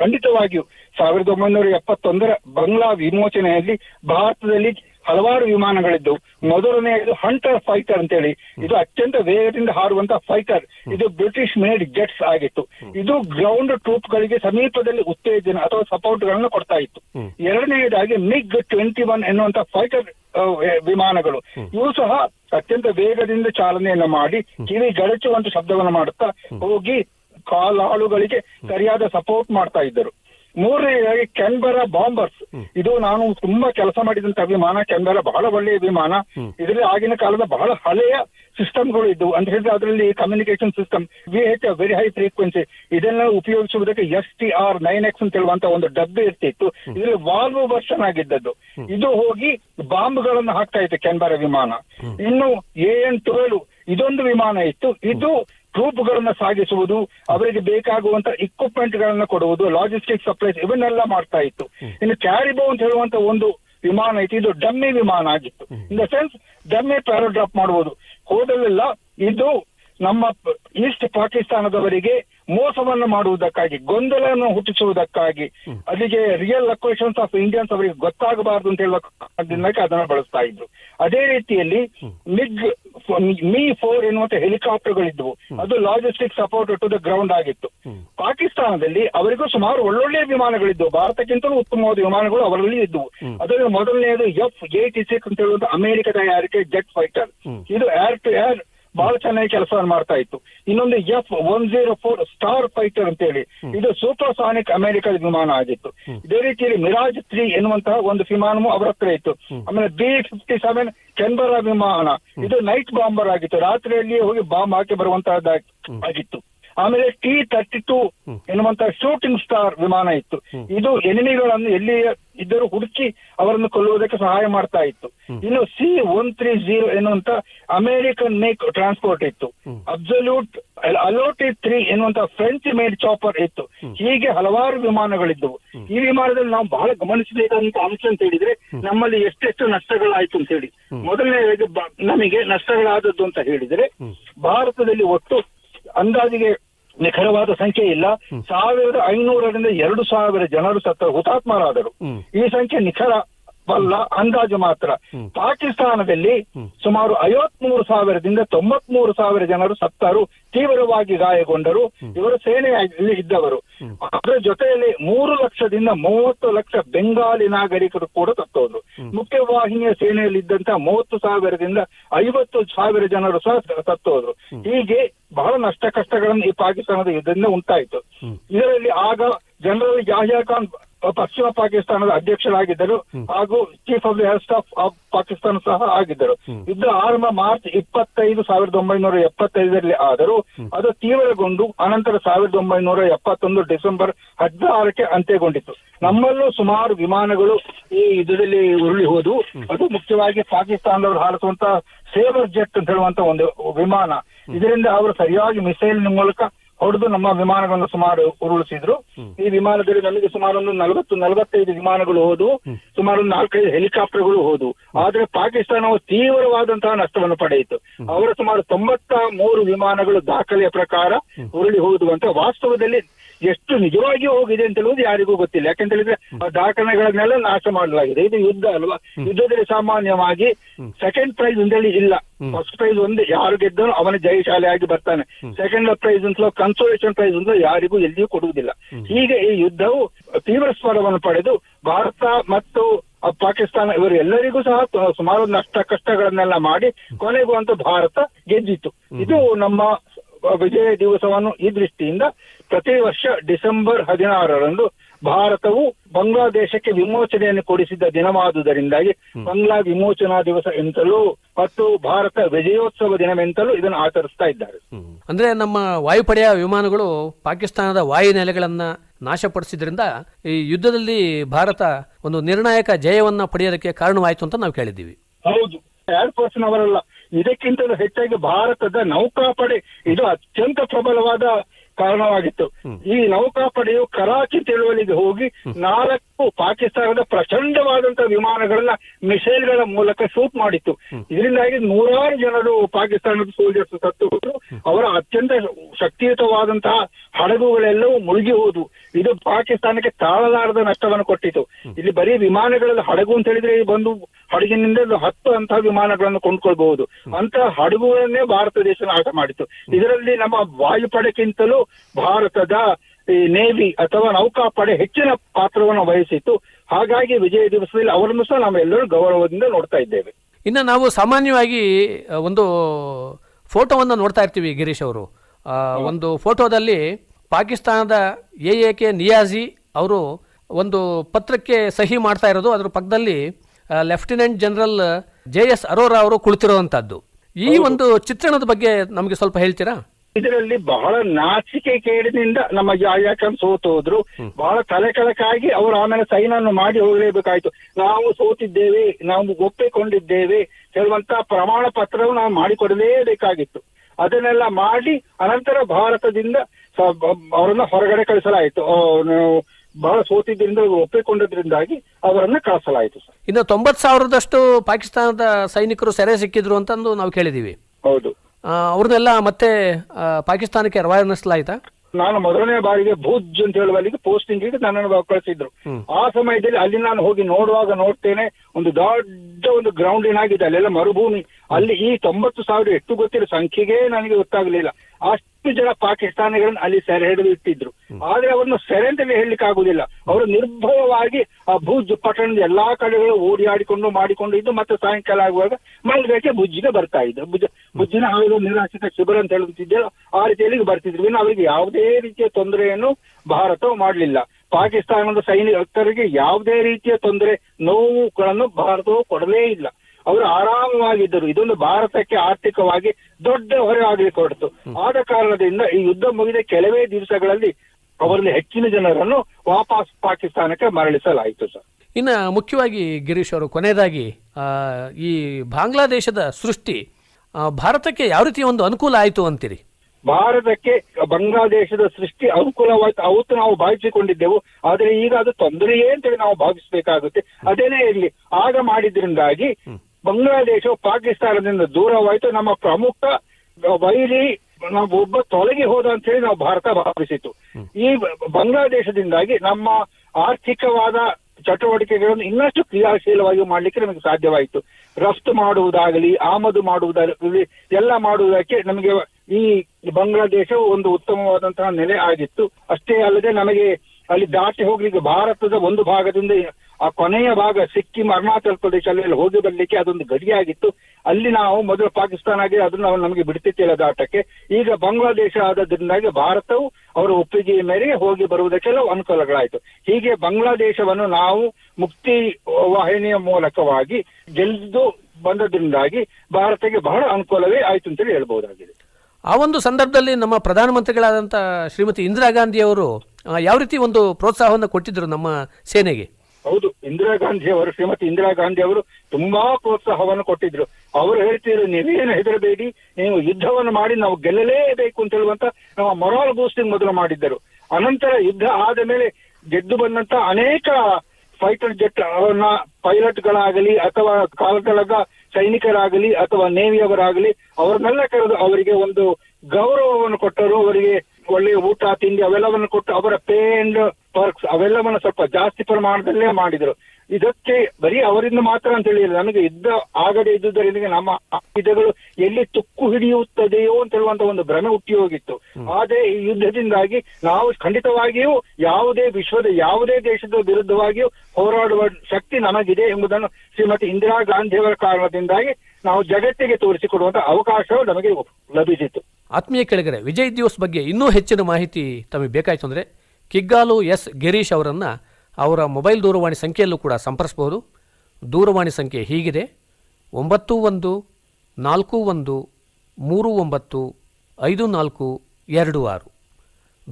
ಖಂಡಿತವಾಗಿಯೂ. ಸಾವಿರದ ಒಂಬೈನೂರ ಎಪ್ಪತ್ತೊಂದರ ಬಂಗ್ಲಾ ವಿಮೋಚನೆಯಲ್ಲಿ ಭಾರತದಲ್ಲಿ ಹಲವಾರು ವಿಮಾನಗಳಿದ್ದವು. ಮೊದಲನೆಯದು ಹಂಟರ್ ಫೈಟರ್ ಅಂತ ಹೇಳಿ ಇದು ಅತ್ಯಂತ ವೇಗದಿಂದ ಹಾರುವಂತ ಫೈಟರ್ ಇದು ಬ್ರಿಟಿಷ್ ಮೇಡ್ ಜೆಟ್ಸ್ ಆಗಿತ್ತು. ಇದು ಗ್ರೌಂಡ್ ಟ್ರೂಪ್ ಗಳಿಗೆ ಸಮೀಪದಲ್ಲಿ ಉತ್ತೇಜನ ಅಥವಾ ಸಪೋರ್ಟ್ಗಳನ್ನು ಕೊಡ್ತಾ ಇತ್ತು. ಎರಡನೆಯದಾಗಿ ಮಿಗ್ ಟ್ವೆಂಟಿ ಒನ್ ಎನ್ನುವಂತ ಫೈಟರ್ ವಿಮಾನಗಳು. ಇವು ಸಹ ಅತ್ಯಂತ ವೇಗದಿಂದ ಚಾಲನೆಯನ್ನು ಮಾಡಿ ಕಿವಿ ಗಡಚುವಂತ ಶಬ್ದವನ್ನು ಮಾಡುತ್ತಾ ಹೋಗಿ ಕಾಲಾಳುಗಳಿಗೆ ಸರಿಯಾದ ಸಪೋರ್ಟ್ ಮಾಡ್ತಾ ಇದ್ದರು. ಮೂರನೇದಾಗಿ ಕೆನ್ಬರ ಬಾಂಬರ್ಸ್. ಇದು ನಾನು ತುಂಬಾ ಕೆಲಸ ಮಾಡಿದಂತ ವಿಮಾನ. ಕೆನ್ಬರಾ ಬಹಳ ಒಳ್ಳೆಯ ವಿಮಾನ. ಇದರಲ್ಲಿ ಆಗಿನ ಕಾಲದ ಬಹಳ ಹಳೆಯ ಸಿಸ್ಟಮ್ಗಳು ಇದ್ದವು. ಅಂತ ಹೇಳಿದ್ರೆ ಅದರಲ್ಲಿ communication system V H very high frequency ಇದನ್ನ ಉಪಯೋಗಿಸುವುದಕ್ಕೆ S T R nine X ಅಂತ ಹೇಳುವಂತ ಒಂದು ಡಬ್ಬೆ ಇರ್ತಿತ್ತು. ಇದರಲ್ಲಿ ವಾಲ್ವ್ ವರ್ಷನ್ ಆಗಿದ್ದದ್ದು. ಇದು ಹೋಗಿ ಬಾಂಬ್ಗಳನ್ನು ಹಾಕ್ತಾ ಇತ್ತು ಕೆನ್ಬರ ವಿಮಾನ. ಇನ್ನು ಎ ಎನ್ ಟ್ವೆಲ್ವ್ ಇದೊಂದು ವಿಮಾನ ಇತ್ತು. ಇದು ಟ್ರೂಪ್ಗಳನ್ನ ಸಾಗಿಸುವುದು ಅವರಿಗೆ ಬೇಕಾಗುವಂತ ಇಕ್ವಿಪ್ಮೆಂಟ್ ಗಳನ್ನ ಕೊಡುವುದು ಲಾಜಿಸ್ಟಿಕ್ ಸಪ್ಲೈಸ್ ಇವನ್ನೆಲ್ಲ ಮಾಡ್ತಾ ಇತ್ತು. ಇನ್ನು ಕ್ಯಾರಿಬೋ ಅಂತ ಹೇಳುವಂತ ಒಂದು ವಿಮಾನ ಇತ್ತು. ಇದು ಡಮ್ಮಿ ವಿಮಾನ ಆಗಿತ್ತು. In the sense dummy paradrop ಮಾಡುವುದು ಹೋದಲ್ಲೆಲ್ಲ ಇದು ನಮ್ಮ ಈಸ್ಟ್ ಪಾಕಿಸ್ತಾನದವರಿಗೆ ಮೋಸವನ್ನು ಮಾಡುವುದಕ್ಕಾಗಿ ಗೊಂದಲವನ್ನು ಹುಟ್ಟಿಸುವುದಕ್ಕಾಗಿ ಅಲ್ಲಿಗೆ ರಿಯಲ್ ಲೊಕೇಶನ್ಸ್ ಆಫ್ ಇಂಡಿಯನ್ಸ್ ಅವರಿಗೆ ಗೊತ್ತಾಗಬಾರದು ಅಂತ ಹೇಳುವ ಕಾರಣದಿಂದಾಗಿ ಅದನ್ನು ಬಳಸ್ತಾ ಇದ್ರು. ಅದೇ ರೀತಿಯಲ್ಲಿ ಮಿಗ್ ಮಿ ಫೋರ್ ಎನ್ನುವಂತ ಹೆಲಿಕಾಪ್ಟರ್ಗಳಿದ್ವು. ಅದು logistic support to the ground ಆಗಿತ್ತು. ಪಾಕಿಸ್ತಾನದಲ್ಲಿ ಅವರಿಗೂ ಸುಮಾರು ಒಳ್ಳೊಳ್ಳೆ ವಿಮಾನಗಳಿದ್ದವು ಭಾರತಕ್ಕಿಂತಲೂ ಉತ್ತಮವಾದ ವಿಮಾನಗಳು ಅವರಲ್ಲಿ ಇದ್ದವು ಅದರಲ್ಲಿ ಮೊದಲನೆಯದು ಎಫ್ ಏಟಿ ಸಿಕ್ಸ್ ಅಂತ ಹೇಳುವಂತ ಅಮೆರಿಕ ತಯಾರಿಕೆ ಜೆಟ್ ಫೈಟರ್ ಇದು ಏರ್ ಟು ಏರ್ ಬಹಳ ಚೆನ್ನಾಗಿ ಕೆಲಸ ಮಾಡ್ತಾ ಇತ್ತು. ಇನ್ನೊಂದು F one zero four star fighter ಅಂತ ಹೇಳಿ ಇದು ಸೂಪರ್ ಸಾನಿಕ್ ಅಮೆರಿಕದ ವಿಮಾನ ಆಗಿತ್ತು. ಇದೇ ರೀತಿಯಲ್ಲಿ ಮಿರಾಜ್ ತ್ರೀ ಎನ್ನುವಂತಹ ಒಂದು ವಿಮಾನವೂ ಅವರ ಹತ್ರ ಇತ್ತು. ಆಮೇಲೆ ಬಿ ಫಿಫ್ಟಿ ಸೆವೆನ್ ಕೆನ್ಬರಾ ವಿಮಾನ. ಇದು ನೈಟ್ ಬಾಂಬರ್ ಆಗಿತ್ತು. ರಾತ್ರಿಯಲ್ಲಿ ಹೋಗಿ ಬಾಂಬ್ ಹಾಕಿ ಬರುವಂತಹದ್ದು ಆಗಿತ್ತು. ಆಮೇಲೆ ಟಿ ತರ್ಟಿ ಟೂ ಎನ್ನುವಂತ ಶೂಟಿಂಗ್ ಸ್ಟಾರ್ ವಿಮಾನ ಇತ್ತು. ಇದು ಎನಿಮಿಗಳನ್ನು ಎಲ್ಲಿ ಇದ್ದರೂ ಹುಡುಕಿ ಅವರನ್ನು ಕೊಲ್ಲುವುದಕ್ಕೆ ಸಹಾಯ ಮಾಡ್ತಾ ಇತ್ತು. ಇನ್ನು ಸಿ ಒನ್ ತ್ರೀ ಜೀರೋ ಎನ್ನುವಂತ ಅಮೆರಿಕನ್ ಮೇಕ್ ಟ್ರಾನ್ಸ್ಪೋರ್ಟ್ ಇತ್ತು ಅಬ್ಸಲ್ಯೂಟ್ ಅಲೋಟಿ ತ್ರೀ ಎನ್ನುವಂತ ಫ್ರೆಂಚ್ ಮೇಡ್ ಚಾಪರ್ ಇತ್ತು ಹೀಗೆ ಹಲವಾರು ವಿಮಾನಗಳಿದ್ದವು. ಈ ವಿಮಾನದಲ್ಲಿ ನಾವು ಬಹಳ ಗಮನಿಸಬೇಕಾದಂತ ಅಂಶ ಅಂತ ಹೇಳಿದ್ರೆ ನಮ್ಮಲ್ಲಿ ಎಷ್ಟೆಷ್ಟು ನಷ್ಟಗಳಾಯ್ತು ಅಂತ ಹೇಳಿ. ಮೊದಲನೇ ನಮಗೆ ನಷ್ಟಗಳಾದದ್ದು ಅಂತ ಹೇಳಿದ್ರೆ ಭಾರತದಲ್ಲಿ ಒಟ್ಟು ಅಂದಾಜಿಗೆ ನಿಖರವಾದ ಸಂಖ್ಯೆ ಇಲ್ಲ. ಸಾವಿರದ ಐನೂರರಿಂದ ಎರಡು ಸಾವಿರ ಜನರು ಸತ್ತ ಹುತಾತ್ಮರಾದರು. ಈ ಸಂಖ್ಯೆ ನಿಖರವಲ್ಲ ಅಂದಾಜು ಮಾತ್ರ. ಪಾಕಿಸ್ತಾನದಲ್ಲಿ ಸುಮಾರು ಐವತ್ಮೂರು ಸಾವಿರದಿಂದ ತೊಂಬತ್ಮೂರು ಸಾವಿರ ಜನರು ಸತ್ತರು ತೀವ್ರವಾಗಿ ಗಾಯಗೊಂಡರು. ಇವರು ಸೇನೆಯಲ್ಲಿ ಇದ್ದವರು. ಅದರ ಜೊತೆಯಲ್ಲಿ ಮೂರು ಲಕ್ಷದಿಂದ ಮೂವತ್ತು ಲಕ್ಷ ಬೆಂಗಾಲಿ ನಾಗರಿಕರು ಕೂಡ ಸತ್ತೋದ್ರು. ಮುಖ್ಯವಾಹಿನಿಯ ಸೇನೆಯಲ್ಲಿ ಇದ್ದಂತಹ ಮೂವತ್ತು ಸಾವಿರದಿಂದ ಐವತ್ತು ಸಾವಿರ ಜನರು ಸಹ ಸತ್ತೋದ್ರು. ಹೀಗೆ ಬಹಳ ನಷ್ಟ ಕಷ್ಟಗಳನ್ನು ಈ ಪಾಕಿಸ್ತಾನದ ಇದರಿಂದ ಉಂಟಾಯಿತು. ಇದರಲ್ಲಿ ಆಗ ಜನರಲ್ ಯಾಹ್ಯಾ ಖಾನ್ ಪಶ್ಚಿಮ ಪಾಕಿಸ್ತಾನದ ಅಧ್ಯಕ್ಷರಾಗಿದ್ದರು ಹಾಗೂ chief of the staff of Pakistan ಸಹ ಆಗಿದ್ದರು. ಇದು ಆರಂಭ ಮಾರ್ಚ್ ಇಪ್ಪತ್ತೈದು ಸಾವಿರದ ಒಂಬೈನೂರ ಎಪ್ಪತ್ತೈದರಲ್ಲಿ ಆದರೂ ಅದು ತೀವ್ರಗೊಂಡು ಅನಂತರ ಸಾವಿರದ ಒಂಬೈನೂರ ಎಪ್ಪತ್ತೊಂದು ಡಿಸೆಂಬರ್ ಹದಿನಾರಕ್ಕೆ ಅಂತ್ಯಗೊಂಡಿತು. ನಮ್ಮಲ್ಲೂ ಸುಮಾರು ವಿಮಾನಗಳು ಈ ಯುದ್ಧದಲ್ಲಿ ಉರುಳಿ ಹೋದವು. ಅದು ಮುಖ್ಯವಾಗಿ ಪಾಕಿಸ್ತಾನದವರು ಹಾರಿಸುವಂತಹ ಸೇವರ್ ಜೆಟ್ ಅಂತ ಹೇಳುವಂತ ಒಂದು ವಿಮಾನ. ಇದರಿಂದ ಅವರು ಸರಿಯಾಗಿ ಮಿಸೈಲ್ ಮೂಲಕ ಹೊಡೆದು ನಮ್ಮ ವಿಮಾನಗಳನ್ನು ಸುಮಾರು ಉರುಳಿಸಿದ್ರು. ಈ ವಿಮಾನದಲ್ಲಿ ನಮಗೆ ಸುಮಾರು ಒಂದು ನಲವತ್ತು ನಲವತ್ತೈದು ವಿಮಾನಗಳು ಹೋದವು ಸುಮಾರು ಒಂದು ನಾಲ್ಕೈದು ಹೆಲಿಕಾಪ್ಟರ್ಗಳು ಹೋದವು ಆದ್ರೆ ಪಾಕಿಸ್ತಾನವು ತೀವ್ರವಾದಂತಹ ನಷ್ಟವನ್ನು ಪಡೆಯಿತು. ಅವರ ಸುಮಾರು ತೊಂಬತ್ತ ಮೂರು ವಿಮಾನಗಳು ದಾಖಲೆಯ ಪ್ರಕಾರ ಉರುಳಿ ಹೋದವು ಅಂತ ವಾಸ್ತವದಲ್ಲಿ ಎಷ್ಟು ನಿಜವಾಗಿ ಹೋಗಿದೆ ಅಂತ ಹೇಳುವುದು ಯಾರಿಗೂ ಗೊತ್ತಿಲ್ಲ. ಯಾಕಂತ ಹೇಳಿದ್ರೆ ಆ ದಾಖಲೆಗಳನ್ನೆಲ್ಲ ನಾಶ ಮಾಡಲಾಗಿದೆ. ಇದು ಯುದ್ಧ ಅಲ್ವಾ? ಯುದ್ಧದಲ್ಲಿ ಸಾಮಾನ್ಯವಾಗಿ ಸೆಕೆಂಡ್ ಪ್ರೈಸ್ ಅಂತೇಳಿ ಇಲ್ಲ. ಫಸ್ಟ್ ಪ್ರೈಸ್ ಒಂದು. ಯಾರು ಗೆದ್ದನು ಅವನ ಜಯಶಾಲಿಯಾಗಿ ಬರ್ತಾನೆ. ಸೆಕೆಂಡ್ ಪ್ರೈಸ್ ಅಂತಲೋ ಕನ್ಸೋಲೇಷನ್ ಪ್ರೈಸ್ ಅಂತ ಯಾರಿಗೂ ಎಲ್ಲಿಯೂ ಕೊಡುವುದಿಲ್ಲ. ಹೀಗೆ ಈ ಯುದ್ಧವು ತೀವ್ರ ಸ್ವರವನ್ನು ಪಡೆದು ಭಾರತ ಮತ್ತು ಪಾಕಿಸ್ತಾನ ಇವರು ಎಲ್ಲರಿಗೂ ಸಹ ಸುಮಾರು ನಷ್ಟ ಕಷ್ಟಗಳನ್ನೆಲ್ಲ ಮಾಡಿ ಕೊನೆಗೂ ಅಂತ ಭಾರತ ಗೆದ್ದಿತ್ತು. ಇದು ನಮ್ಮ ವಿಜಯ ದಿವಸವನ್ನು ಈ ದೃಷ್ಟಿಯಿಂದ ಪ್ರತಿ ವರ್ಷ ಡಿಸೆಂಬರ್ ಹದಿನಾರರಂದು ಭಾರತವು ಬಾಂಗ್ಲಾದೇಶಕ್ಕೆ ವಿಮೋಚನೆಯನ್ನು ಕೊಡಿಸಿದ ದಿನವಾದುದರಿಂದಾಗಿ ಬಾಂಗ್ಲಾ ವಿಮೋಚನಾ ದಿವಸ ಎಂತಲೂ ಮತ್ತು ಭಾರತ ವಿಜಯೋತ್ಸವ ದಿನವೆಂತಲೂ ಇದನ್ನು ಆಚರಿಸ್ತಾ ಇದ್ದಾರೆ. ಅಂದ್ರೆ ನಮ್ಮ ವಾಯುಪಡೆಯ ವಿಮಾನಗಳು ಪಾಕಿಸ್ತಾನದ ವಾಯು ನೆಲೆಗಳನ್ನ ನಾಶಪಡಿಸಿದ್ರಿಂದ ಈ ಯುದ್ಧದಲ್ಲಿ ಭಾರತ ಒಂದು ನಿರ್ಣಾಯಕ ಜಯವನ್ನ ಪಡೆಯೋದಕ್ಕೆ ಕಾರಣವಾಯಿತು ಅಂತ ನಾವು ಕೇಳಿದ್ದೀವಿ. ಹೌದು. ಏರ್ಫೋರ್ಸ್ ನವರಲ್ಲ. ಇದಕ್ಕಿಂತಲೂ ಹೆಚ್ಚಾಗಿ ಭಾರತದ ನೌಕಾಪಡೆ ಇದು ಅತ್ಯಂತ ಪ್ರಬಲವಾದ ಕಾರಣವಾಗಿತ್ತು. ಈ ನೌಕಾಪಡೆಯು ಕರಾಚಿ ತಿಳುವಳಿಗೆ ಹೋಗಿ ನಾಲ್ಕು ಪಾಕಿಸ್ತಾನದ ಪ್ರಚಂಡವಾದಂತಹ ವಿಮಾನಗಳನ್ನ ಮಿಸೈಲ್ಗಳ ಮೂಲಕ ಶೂಟ್ ಮಾಡಿತ್ತು. ಇದರಿಂದಾಗಿ ನೂರಾರು ಜನರು ಪಾಕಿಸ್ತಾನದ ಸೋಲ್ಜರ್ಸ್ ಸತ್ತು ಹೋದ್ರು. ಅವರ ಅತ್ಯಂತ ಶಕ್ತಿಯುತವಾದಂತಹ ಹಡಗುಗಳೆಲ್ಲವೂ ಮುಳುಗಿ ಹೋದವು ಇದು ಪಾಕಿಸ್ತಾನಕ್ಕೆ ತಾಳಲಾರದ ನಷ್ಟವನ್ನು ಕೊಟ್ಟಿತು ಇಲ್ಲಿ ಬರೀ ವಿಮಾನಗಳಲ್ಲಿ ಹಡಗು ಅಂತ ಹೇಳಿದ್ರೆ ಬಂದು ಹಡಗಿನಿಂದ ಹತ್ತು ಅಂತಹ ವಿಮಾನಗಳನ್ನು ಕೊಂಡ್ಕೊಳ್ಬಹುದು. ಅಂತಹ ಹಡಗುಗಳನ್ನೇ ಭಾರತ ದೇಶ ನಾಶ ಮಾಡಿತು ಇದರಲ್ಲಿ ನಮ್ಮ ವಾಯುಪಡೆಗಿಂತಲೂ ಭಾರತದ ಈ ನೇವಿ ಅಥವಾ ನೌಕಾಪಡೆ ಹೆಚ್ಚಿನ ಪಾತ್ರವನ್ನು ವಹಿಸಿತ್ತು. ಹಾಗಾಗಿ ವಿಜಯ ದಿವಸದಲ್ಲಿ ಅವರನ್ನು ಸಹ ನಾವೆಲ್ಲರೂ ಗೌರವದಿಂದ ನೋಡ್ತಾ ಇದ್ದೇವೆ. ಇನ್ನು ನಾವು ಸಾಮಾನ್ಯವಾಗಿ ಒಂದು ಫೋಟೋವನ್ನು ನೋಡ್ತಾ ಇರ್ತೀವಿ ಗಿರೀಶ್ ಅವರು. ಆ, ಒಂದು ಫೋಟೋದಲ್ಲಿ ಪಾಕಿಸ್ತಾನದ ಎ ಎ ಕೆ ನಿಯಾಜಿ ಅವರು ಒಂದು ಪತ್ರಕ್ಕೆ ಸಹಿ ಮಾಡ್ತಾ ಇರೋದು. ಅದರ ಪಕ್ಕದಲ್ಲಿ lieutenant general J S Arora ಅವರು ಕುಳಿತಿರುವಂತಹದ್ದು ಈ ಒಂದು ಚಿತ್ರಣದ ಬಗ್ಗೆ ನಮಗೆ ಸ್ವಲ್ಪ ಹೇಳ್ತೀರಾ? ಇದರಲ್ಲಿ ಬಹಳ ನಾಚಿಕೆ ಕೇಡಿನಿಂದ ನಮ್ಮ ಜಾಯಕನ್ ಸೋತು ಹೋದ್ರು. ಬಹಳ ತಲೆಕೆಳಕಾಗಿ ಅವರು ಆಮೇಲೆ ಸೈನ್ ಅನ್ನು ಮಾಡಿ ಹೋಗಲೇಬೇಕಾಯ್ತು. ನಾವು ಸೋತಿದ್ದೇವೆ ನಾವು ಒಪ್ಪಿಕೊಂಡಿದ್ದೇವೆ ಹೇಳುವಂತ ಪ್ರಮಾಣ ಪತ್ರವು ನಾವು ಮಾಡಿಕೊಡಲೇಬೇಕಾಗಿತ್ತು. ಅದನ್ನೆಲ್ಲ ಮಾಡಿ ಅನಂತರ ಭಾರತದಿಂದ ಅವರನ್ನ ಹೊರಗಡೆ ಕಳಿಸಲಾಯಿತು. ಬಹಳ ಸೋತಿದ್ದರಿಂದ ಒಪ್ಪಿಕೊಂಡಿದ್ದರಿಂದಾಗಿ ಒಪ್ಪಿಕೊಂಡದ್ರಿಂದಾಗಿ ಅವರನ್ನ ಕಳಿಸಲಾಯಿತು ಸರ್. ಇನ್ನು ತೊಂಬತ್ ಸಾವಿರದಷ್ಟು ಪಾಕಿಸ್ತಾನದ ಸೈನಿಕರು ಸೆರೆ ಸಿಕ್ಕಿದ್ರು ಅಂತಂದು ನಾವು ಕೇಳಿದೀವಿ ಹೌದು. ಅವ್ರನ್ನೆಲ್ಲ ಮತ್ತೆ ಪಾಕಿಸ್ತಾನಕ್ಕೆ ರವಾನಿಸಲಾಯ್ತಾ? ನಾನು ಮೊದಲನೇ ಬಾರಿಗೆ ಭೂಜ್ ಅಂತ ಹೇಳುವ ಅಲ್ಲಿಗೆ ಪೋಸ್ಟಿಂಗ್ ಇಟ್ಟು ನನ್ನನ್ನು ಕಳಿಸಿದ್ರು ಆ ಸಮಯದಲ್ಲಿ ಅಲ್ಲಿ ನಾನು ಹೋಗಿ ನೋಡುವಾಗ ನೋಡ್ತೇನೆ ಒಂದು ದೊಡ್ಡ ಒಂದು ಗ್ರೌಂಡ್ ಏನಾಗಿದೆ ಅಲ್ಲೆಲ್ಲ ಮರುಭೂಮಿ. ಅಲ್ಲಿ ಈ ತೊಂಬತ್ತು ಸಾವಿರ ಎಷ್ಟು ಗೊತ್ತಿರೋ ಸಂಖ್ಯೆಗೆ ನನಗೆ ಗೊತ್ತಾಗ್ಲಿಲ್ಲ. ಅಷ್ಟು ಜನ ಪಾಕಿಸ್ತಾನಿಗಳನ್ನ ಅಲ್ಲಿ ಸೆರೆ ಹಿಡಿದು ಇಟ್ಟಿದ್ರು. ಆದ್ರೆ ಅವರನ್ನು ಸೆರೆ ಅಂತಲೇ ಹೇಳಲಿಕ್ಕೆ ಆಗುದಿಲ್ಲ. ಅವರು ನಿರ್ಭಯವಾಗಿ ಆ ಭುಜ್ ಪಟ್ಟಣದ ಎಲ್ಲಾ ಕಡೆಗಳು ಓಡಿಯಾಡಿಕೊಂಡು ಮಾಡಿಕೊಂಡು ಇದ್ದು ಮತ್ತೆ ಸಾಯಂಕಾಲ ಆಗುವಾಗ ಮಲ್ಬೇಕೆ ಭುಜ್ಜಿಗೆ ಬರ್ತಾ ಇದ್ರು. ಭುಜ ಭುಜ್ಜಿನ ಆಯುಧ ನಿರಾಶ್ರಿತ ಶಿಬಿರ ಅಂತ ಹೇಳುತ್ತಿದ್ದರು ಆ ರೀತಿಯಲ್ಲಿ ಬರ್ತಿದ್ರು. ಇನ್ನು ಅವರಿಗೆ ಯಾವುದೇ ರೀತಿಯ ತೊಂದರೆಯನ್ನು ಭಾರತ ಮಾಡಲಿಲ್ಲ. ಪಾಕಿಸ್ತಾನದ ಸೈನಿಕರಿಗೆ ಯಾವುದೇ ರೀತಿಯ ತೊಂದರೆ ನೋವುಗಳನ್ನು ಭಾರತವು ಕೊಡಲೇ ಇಲ್ಲ. ಅವರು ಆರಾಮವಾಗಿದ್ದರು. ಇದೊಂದು ಭಾರತಕ್ಕೆ ಆರ್ಥಿಕವಾಗಿ ದೊಡ್ಡ ಹೊರೆ ಆಗಲಿಕ್ಕೆ ಹೊರತು ಆದ ಕಾರಣದಿಂದ ಈ ಯುದ್ಧ ಮುಗಿದ ಕೆಲವೇ ದಿವಸಗಳಲ್ಲಿ ಅವರಲ್ಲಿ ಹೆಚ್ಚಿನ ಜನರನ್ನು ವಾಪಸ್ ಪಾಕಿಸ್ತಾನಕ್ಕೆ ಮರಳಿಸಲಾಯಿತು ಸರ್. ಇನ್ನು ಮುಖ್ಯವಾಗಿ ಗಿರೀಶ್ ಅವರು ಕೊನೆಯದಾಗಿ ಈ ಬಾಂಗ್ಲಾದೇಶದ ಸೃಷ್ಟಿ ಭಾರತಕ್ಕೆ ಯಾವ ರೀತಿ ಒಂದು ಅನುಕೂಲ ಆಯಿತು ಅಂತೀರಿ? ಭಾರತಕ್ಕೆ ಬಾಂಗ್ಲಾದೇಶದ ಸೃಷ್ಟಿ ಅನುಕೂಲವಾಯ್ತು. ಅವತ್ತು ನಾವು ಭಾವಿಸಿಕೊಂಡಿದ್ದೆವು. ಆದರೆ ಈಗ ಅದು ತೊಂದರೆಯೇ ಅಂತೇಳಿ ನಾವು ಭಾವಿಸಬೇಕಾಗುತ್ತೆ. ಅದೇನೇ ಇರಲಿ. ಆಗ ಮಾಡಿದ್ರಿಂದಾಗಿ ಬಾಂಗ್ಲಾದೇಶವು ಪಾಕಿಸ್ತಾನದಿಂದ ದೂರವಾಯಿತು. ನಮ್ಮ ಪ್ರಮುಖ ವೈರಿ ನಾವು ಒಬ್ಬ ತೊಲಗಿ ಹೋದ ಅಂತ ಹೇಳಿ ನಾವು ಭಾರತ ಭಾವಿಸಿತು ಈ ಬಾಂಗ್ಲಾದೇಶದಿಂದಾಗಿ ನಮ್ಮ ಆರ್ಥಿಕವಾದ ಚಟುವಟಿಕೆಗಳನ್ನು ಇನ್ನಷ್ಟು ಕ್ರಿಯಾಶೀಲವಾಗಿ ಮಾಡಲಿಕ್ಕೆ ನಮಗೆ ಸಾಧ್ಯವಾಯಿತು. ರಫ್ತು ಮಾಡುವುದಾಗಲಿ ಆಮದು ಮಾಡುವುದಾಗಲಿ ಎಲ್ಲ ಮಾಡುವುದಕ್ಕೆ ನಮಗೆ ಈ ಬಾಂಗ್ಲಾದೇಶವು ಒಂದು ಉತ್ತಮವಾದಂತಹ ನೆಲೆ ಆಗಿತ್ತು. ಅಷ್ಟೇ ಅಲ್ಲದೆ ನಮಗೆ ಅಲ್ಲಿ ದಾಟಿ ಹೋಗ್ಲಿಕ್ಕೆ ಭಾರತದ ಒಂದು ಭಾಗದಿಂದ ಆ ಕೊನೆಯ ಭಾಗ ಸಿಕ್ಕಿಂ ಅರುಣಾಚಲ್ ಪ್ರದೇಶ ಅಲ್ಲಿ ಹೋಗಿ ಬರ್ಲಿಕ್ಕೆ ಅದೊಂದು ಗಡಿಯಾಗಿತ್ತು. ಅಲ್ಲಿ ನಾವು ಮೊದಲು ಪಾಕಿಸ್ತಾನ ಆಗಿ ಅದನ್ನು ನಮಗೆ ಬಿಡ್ತಿತ್ತಿಲ್ಲ ದಾಟಕ್ಕೆ ಈಗ ಬಾಂಗ್ಲಾದೇಶ ಆದದ್ರಿಂದಾಗಿ ಭಾರತವು ಅವರ ಒಪ್ಪಿಗೆ ಮೇರೆಗೆ ಹೋಗಿ ಬರುವುದಕ್ಕೆಲ್ಲ ಅನುಕೂಲಗಳಾಯಿತು. ಹೀಗೆ ಬಾಂಗ್ಲಾದೇಶವನ್ನು ನಾವು ಮುಕ್ತಿ ವಾಹಿನಿಯ ಮೂಲಕವಾಗಿ ಗೆದ್ದು ಬಂದದ್ರಿಂದಾಗಿ ಭಾರತಕ್ಕೆ ಬಹಳ ಅನುಕೂಲವೇ ಆಯ್ತು ಅಂತೇಳಿ ಹೇಳ್ಬಹುದಾಗಿದೆ. ಆ ಒಂದು ಸಂದರ್ಭದಲ್ಲಿ ನಮ್ಮ ಪ್ರಧಾನಮಂತ್ರಿಗಳಾದಂಥ ಶ್ರೀಮತಿ ಇಂದಿರಾ ಗಾಂಧಿ ಅವರು ಯಾವ ರೀತಿ ಒಂದು ಪ್ರೋತ್ಸಾಹವನ್ನು ಕೊಟ್ಟಿದ್ದರು ನಮ್ಮ ಸೇನೆಗೆ? ಹೌದು, ಇಂದಿರಾ ಗಾಂಧಿ ಅವರು ಶ್ರೀಮತಿ ಇಂದಿರಾ ಗಾಂಧಿ ಅವರು ತುಂಬಾ ಪ್ರೋತ್ಸಾಹವನ್ನು ಕೊಟ್ಟಿದ್ರು. ಅವರು ಹೇಳ್ತಿದ್ರು, ನೀವೇನು ಹೆದರಬೇಡಿ, ನೀವು ಯುದ್ಧವನ್ನು ಮಾಡಿ ನಾವು ಗೆಲ್ಲಲೇಬೇಕು ಅಂತ ಹೇಳುವಂತ ನಮ್ಮ ಮೊರಾಲ್ ಬೂಸ್ಟಿಂಗ್ ಮೊದಲು ಮಾಡಿದ್ದರು. ಅನಂತರ ಯುದ್ಧ ಆದ ಮೇಲೆ ಗೆದ್ದು ಬಂದಂತ ಅನೇಕ ಫೈಟರ್ ಜೆಟ್ ಅವನ್ನ ಪೈಲಟ್ಗಳಾಗಲಿ ಅಥವಾ ಕಾಲದಳದ ಸೈನಿಕರಾಗಲಿ ಅಥವಾ ನೇವಿಯವರಾಗಲಿ ಅವರನ್ನೆಲ್ಲ ಕರೆದು ಅವರಿಗೆ ಒಂದು ಗೌರವವನ್ನು ಕೊಟ್ಟರು, ಅವರಿಗೆ ಒಳ್ಳೆಯ ಊಟ ತಿಂಡಿ ಅವೆಲ್ಲವನ್ನು ಕೊಟ್ಟು ಅವರ ಪೇ ಅಂಡ್ ವರ್ಕ್ಸ್ ಅವೆಲ್ಲವನ್ನು ಸ್ವಲ್ಪ ಜಾಸ್ತಿ ಪ್ರಮಾಣದಲ್ಲೇ ಮಾಡಿದರು. ಇದಕ್ಕೆ ಬರೀ ಅವರಿಂದ ಮಾತ್ರ ಅಂತ ಹೇಳಿ ನಮಗೆ ಇದ್ದ ಆಗದೆ ಇದ್ದುದರಿಂದ ನಮ್ಮ ಆಯುಧಗಳು ಎಲ್ಲಿ ತುಕ್ಕು ಹಿಡಿಯುತ್ತದೆಯೋ ಅಂತ ಹೇಳುವಂತ ಒಂದು ಭ್ರಮೆ ಹುಟ್ಟಿ ಹೋಗಿತ್ತು ಆದ್ರೆ ಈ ಯುದ್ಧದಿಂದಾಗಿ ನಾವು ಖಂಡಿತವಾಗಿಯೂ ಯಾವುದೇ ವಿಶ್ವದ ಯಾವುದೇ ದೇಶದ ವಿರುದ್ಧವಾಗಿಯೂ ಹೋರಾಡುವ ಶಕ್ತಿ ನಮಗಿದೆ ಎಂಬುದನ್ನು ಶ್ರೀಮತಿ ಇಂದಿರಾ ಗಾಂಧಿಯವರ ಕಾರಣದಿಂದಾಗಿ ನಾವು ಜಗತ್ತಿಗೆ ತೋರಿಸಿಕೊಡುವಂತ ಅವಕಾಶವು ನಮಗೆ ಲಭಿಸಿತ್ತು ಆತ್ಮೀಯ ಕೆಳಗರೆ ವಿಜಯ್ ದಿವಸ್ ಬಗ್ಗೆ ಇನ್ನೂ ಹೆಚ್ಚಿನ ಮಾಹಿತಿ ತಮಗೆ ಬೇಕಾಯ್ತು ಅಂದ್ರೆ ಕಿಗ್ಗಾಲು ಎಸ್ ಗಿರೀಶ್ ಅವರನ್ನು ಅವರ ಮೊಬೈಲ್ ದೂರವಾಣಿ ಸಂಖ್ಯೆಯಲ್ಲೂ ಕೂಡ ಸಂಪರ್ಸ್ಬೋದು. ದೂರವಾಣಿ ಸಂಖ್ಯೆ ಹೀಗಿದೆ. ಒಂಬತ್ತು ಒಂದು ನಾಲ್ಕು ಒಂದು ಮೂರು ಒಂಬತ್ತು ಐದು ನಾಲ್ಕು ಎರಡು ಆರು.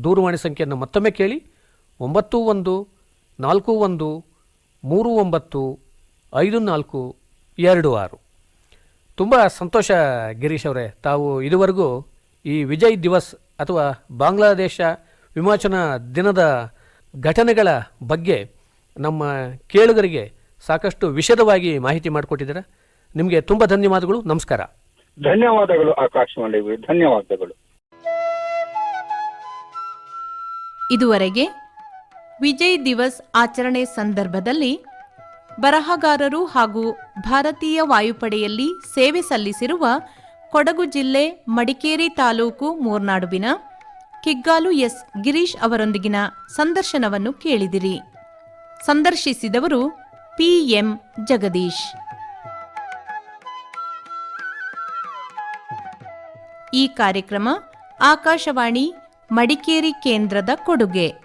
ದೂರವಾಣಿ ಸಂಖ್ಯೆಯನ್ನು ಮತ್ತೊಮ್ಮೆ ಕೇಳಿ. ಒಂಬತ್ತು ಒಂದು ನಾಲ್ಕು ಒಂದು ಮೂರು ಒಂಬತ್ತು ಐದು ನಾಲ್ಕು ಎರಡು ಆರು. ತುಂಬ ಸಂತೋಷ ಗಿರೀಶ್ ಅವರೇ, ತಾವು ಇದುವರೆಗೂ ಈ ವಿಜಯ್ ದಿವಸ್ ಅಥವಾ ಬಾಂಗ್ಲಾದೇಶ ವಿಮೋಚನಾ ದಿನದ ಘಟನೆಗಳ ಬಗ್ಗೆ ನಮ್ಮ ಕೇಳುಗರಿಗೆ ಸಾಕಷ್ಟು ವಿಷದವಾಗಿ ಮಾಹಿತಿ ಮಾಡಿಕೊಟ್ಟಿದ್ದೀರಾ? ನಿಮಗೆ ತುಂಬ ಧನ್ಯವಾದಗಳು. ನಮಸ್ಕಾರ. ಧನ್ಯವಾದಗಳು ಆಕಾಶವಾಣಿ ಧನ್ಯವಾದಗಳು. ಇದುವರೆಗೆ ವಿಜಯ್ ದಿವಸ್ ಆಚರಣೆ ಸಂದರ್ಭದಲ್ಲಿ ಬರಹಗಾರರು ಹಾಗೂ ಭಾರತೀಯ ವಾಯುಪಡೆಯಲ್ಲಿ ಸೇವೆ ಸಲ್ಲಿಸಿರುವ ಕೊಡಗು ಜಿಲ್ಲೆ ಮಡಿಕೇರಿ ತಾಲೂಕು ಮೂರ್ನಾಡುವಿನ ಕಿಗ್ಗಾಲು ಎಸ್. ಗಿರೀಶ್ ಅವರೊಂದಿಗಿನ ಸಂದರ್ಶನವನ್ನು ಕೇಳಿದಿರಿ. ಸಂದರ್ಶಿಸಿದವರು ಪಿಎಂ ಜಗದೀಶ್. ಈ ಕಾರ್ಯಕ್ರಮ ಆಕಾಶವಾಣಿ ಮಡಿಕೇರಿ ಕೇಂದ್ರದ ಕೊಡುಗೆ.